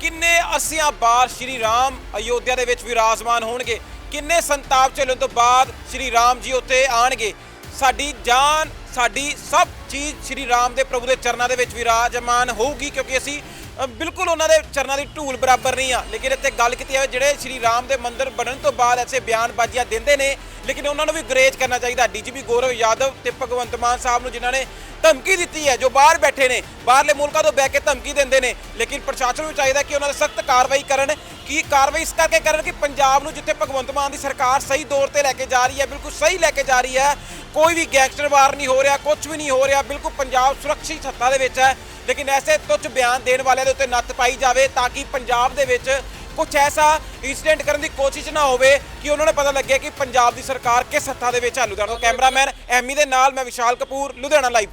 ਕਿੰਨੇ ਅਰਸਿਆਂ ਬਾਅਦ ਸ਼੍ਰੀ ਰਾਮ ਅਯੋਧਿਆ ਦੇ ਵਿੱਚ ਵਿਰਾਜਮਾਨ ਹੋਣਗੇ? ਕਿੰਨੇ ਸੰਤਾਪ ਝੱਲਣ ਤੋਂ ਬਾਅਦ ਸ਼੍ਰੀ ਰਾਮ ਜੀ ਉੱਥੇ ਆਣਗੇ? ਸਾਡੀ ਜਾਨ ਸਾਡੀ ਸਭ ਚੀਜ਼ ਸ਼੍ਰੀ ਰਾਮ ਦੇ ਪ੍ਰਭੂ ਦੇ ਚਰਨਾਂ ਦੇ ਵਿੱਚ ਵਿਰਾਜਮਾਨ ਹੋਊਗੀ ਕਿਉਂਕਿ ਅਸੀਂ ਬਿਲਕੁਲ ਉਹਨਾਂ ਦੇ ਚਰਨਾਂ ਦੀ ਢੂਲ ਬਰਾਬਰ ਨਹੀਂ ਆ। ਲੇਕਿਨ ਇੱਥੇ ਗੱਲ ਕੀਤੀ ਜਾਵੇ, ਜਿਹੜੇ ਸ਼੍ਰੀ ਰਾਮ ਦੇ ਮੰਦਿਰ ਬਣਨ ਤੋਂ ਬਾਅਦ ਐਸੇ ਬਿਆਨਬਾਜ਼ੀਆਂ ਦਿੰਦੇ ਨੇ, ਲੇਕਿਨ ਉਹਨਾਂ ਨੂੰ ਵੀ ਗਰੇਜ ਕਰਨਾ ਚਾਹੀਦਾ। ਡੀਜੀਪੀ ਗੌਰਵ ਯਾਦਵ ਤੇ ਭਗਵੰਤ ਮਾਨ ਸਾਹਿਬ ਨੂੰ ਜਿਨ੍ਹਾਂ ਨੇ ਧਮਕੀ ਦਿੱਤੀ ਹੈ, ਜੋ ਬਾਹਰ ਬੈਠੇ ਨੇ, ਬਾਹਰਲੇ ਮੁਲਕਾਂ ਤੋਂ ਬਹਿ ਕੇ ਧਮਕੀ ਦਿੰਦੇ ਨੇ। ਲੇਕਿਨ ਪ੍ਰਸ਼ਾਸਨ ਨੂੰ ਚਾਹੀਦਾ ਕਿ ਉਹਨਾਂ 'ਤੇ ਸਖਤ ਕਾਰਵਾਈ ਕਰਨ। ਕੀ ਕਾਰਵਾਈ ਇਸ ਕਰਕੇ ਕਰਨ ਕਿ ਪੰਜਾਬ ਨੂੰ ਜਿੱਥੇ ਭਗਵੰਤ ਮਾਨ ਦੀ ਸਰਕਾਰ ਸਹੀ ਦੌਰ ਤੇ ਲੈ ਕੇ ਜਾ ਰਹੀ ਹੈ, ਬਿਲਕੁਲ ਸਹੀ ਲੈ ਕੇ ਜਾ ਰਹੀ ਹੈ, ਕੋਈ ਵੀ ਗੈਂਗਸਟਰ ਵਾਰ ਨਹੀਂ ਹੋ ਰਿਹਾ ਕੁਝ ਵੀ ਨਹੀਂ ਹੋ ਰਿਹਾ, ਬਿਲਕੁਲ ਪੰਜਾਬ ਸੁਰੱਖਿਅਤ ਸੱਤਾ ਦੇ ਵਿੱਚ ਹੈ, ਲੇਕਿਨ ਐਸੇ ਤੁੱਛ ਬਿਆਨ ਦੇਣ ਵਾਲਿਆਂ ਦੇ ਉੱਤੇ ਨੱਥ ਪਾਈ ਜਾਵੇ ਤਾਂ ਕਿ ਪੰਜਾਬ ਦੇ ਵਿੱਚ ਕੁਝ ਐਸਾ ਇੰਸੀਡੈਂਟ ਕਰਨ ਦੀ ਕੋਸ਼ਿਸ਼ ਨਾ ਹੋਵੇ ਕਿ ਉਹਨਾਂ ਨੂੰ ਪਤਾ ਲੱਗੇ ਕਿ ਪੰਜਾਬ ਦੀ ਸਰਕਾਰ ਕਿਸ ਸੱਤਾ ਦੇ ਵਿੱਚ ਹੈ। ਲੁਧਿਆਣਾ ਤੋਂ ਕੈਮਰਾਮੈਨ ਐਮੀ ਦੇ ਨਾਲ ਮੈਂ ਵਿਸ਼ਾਲ ਕਪੂਰ, ਲੁਧਿਆਣਾ ਲਾਈਵ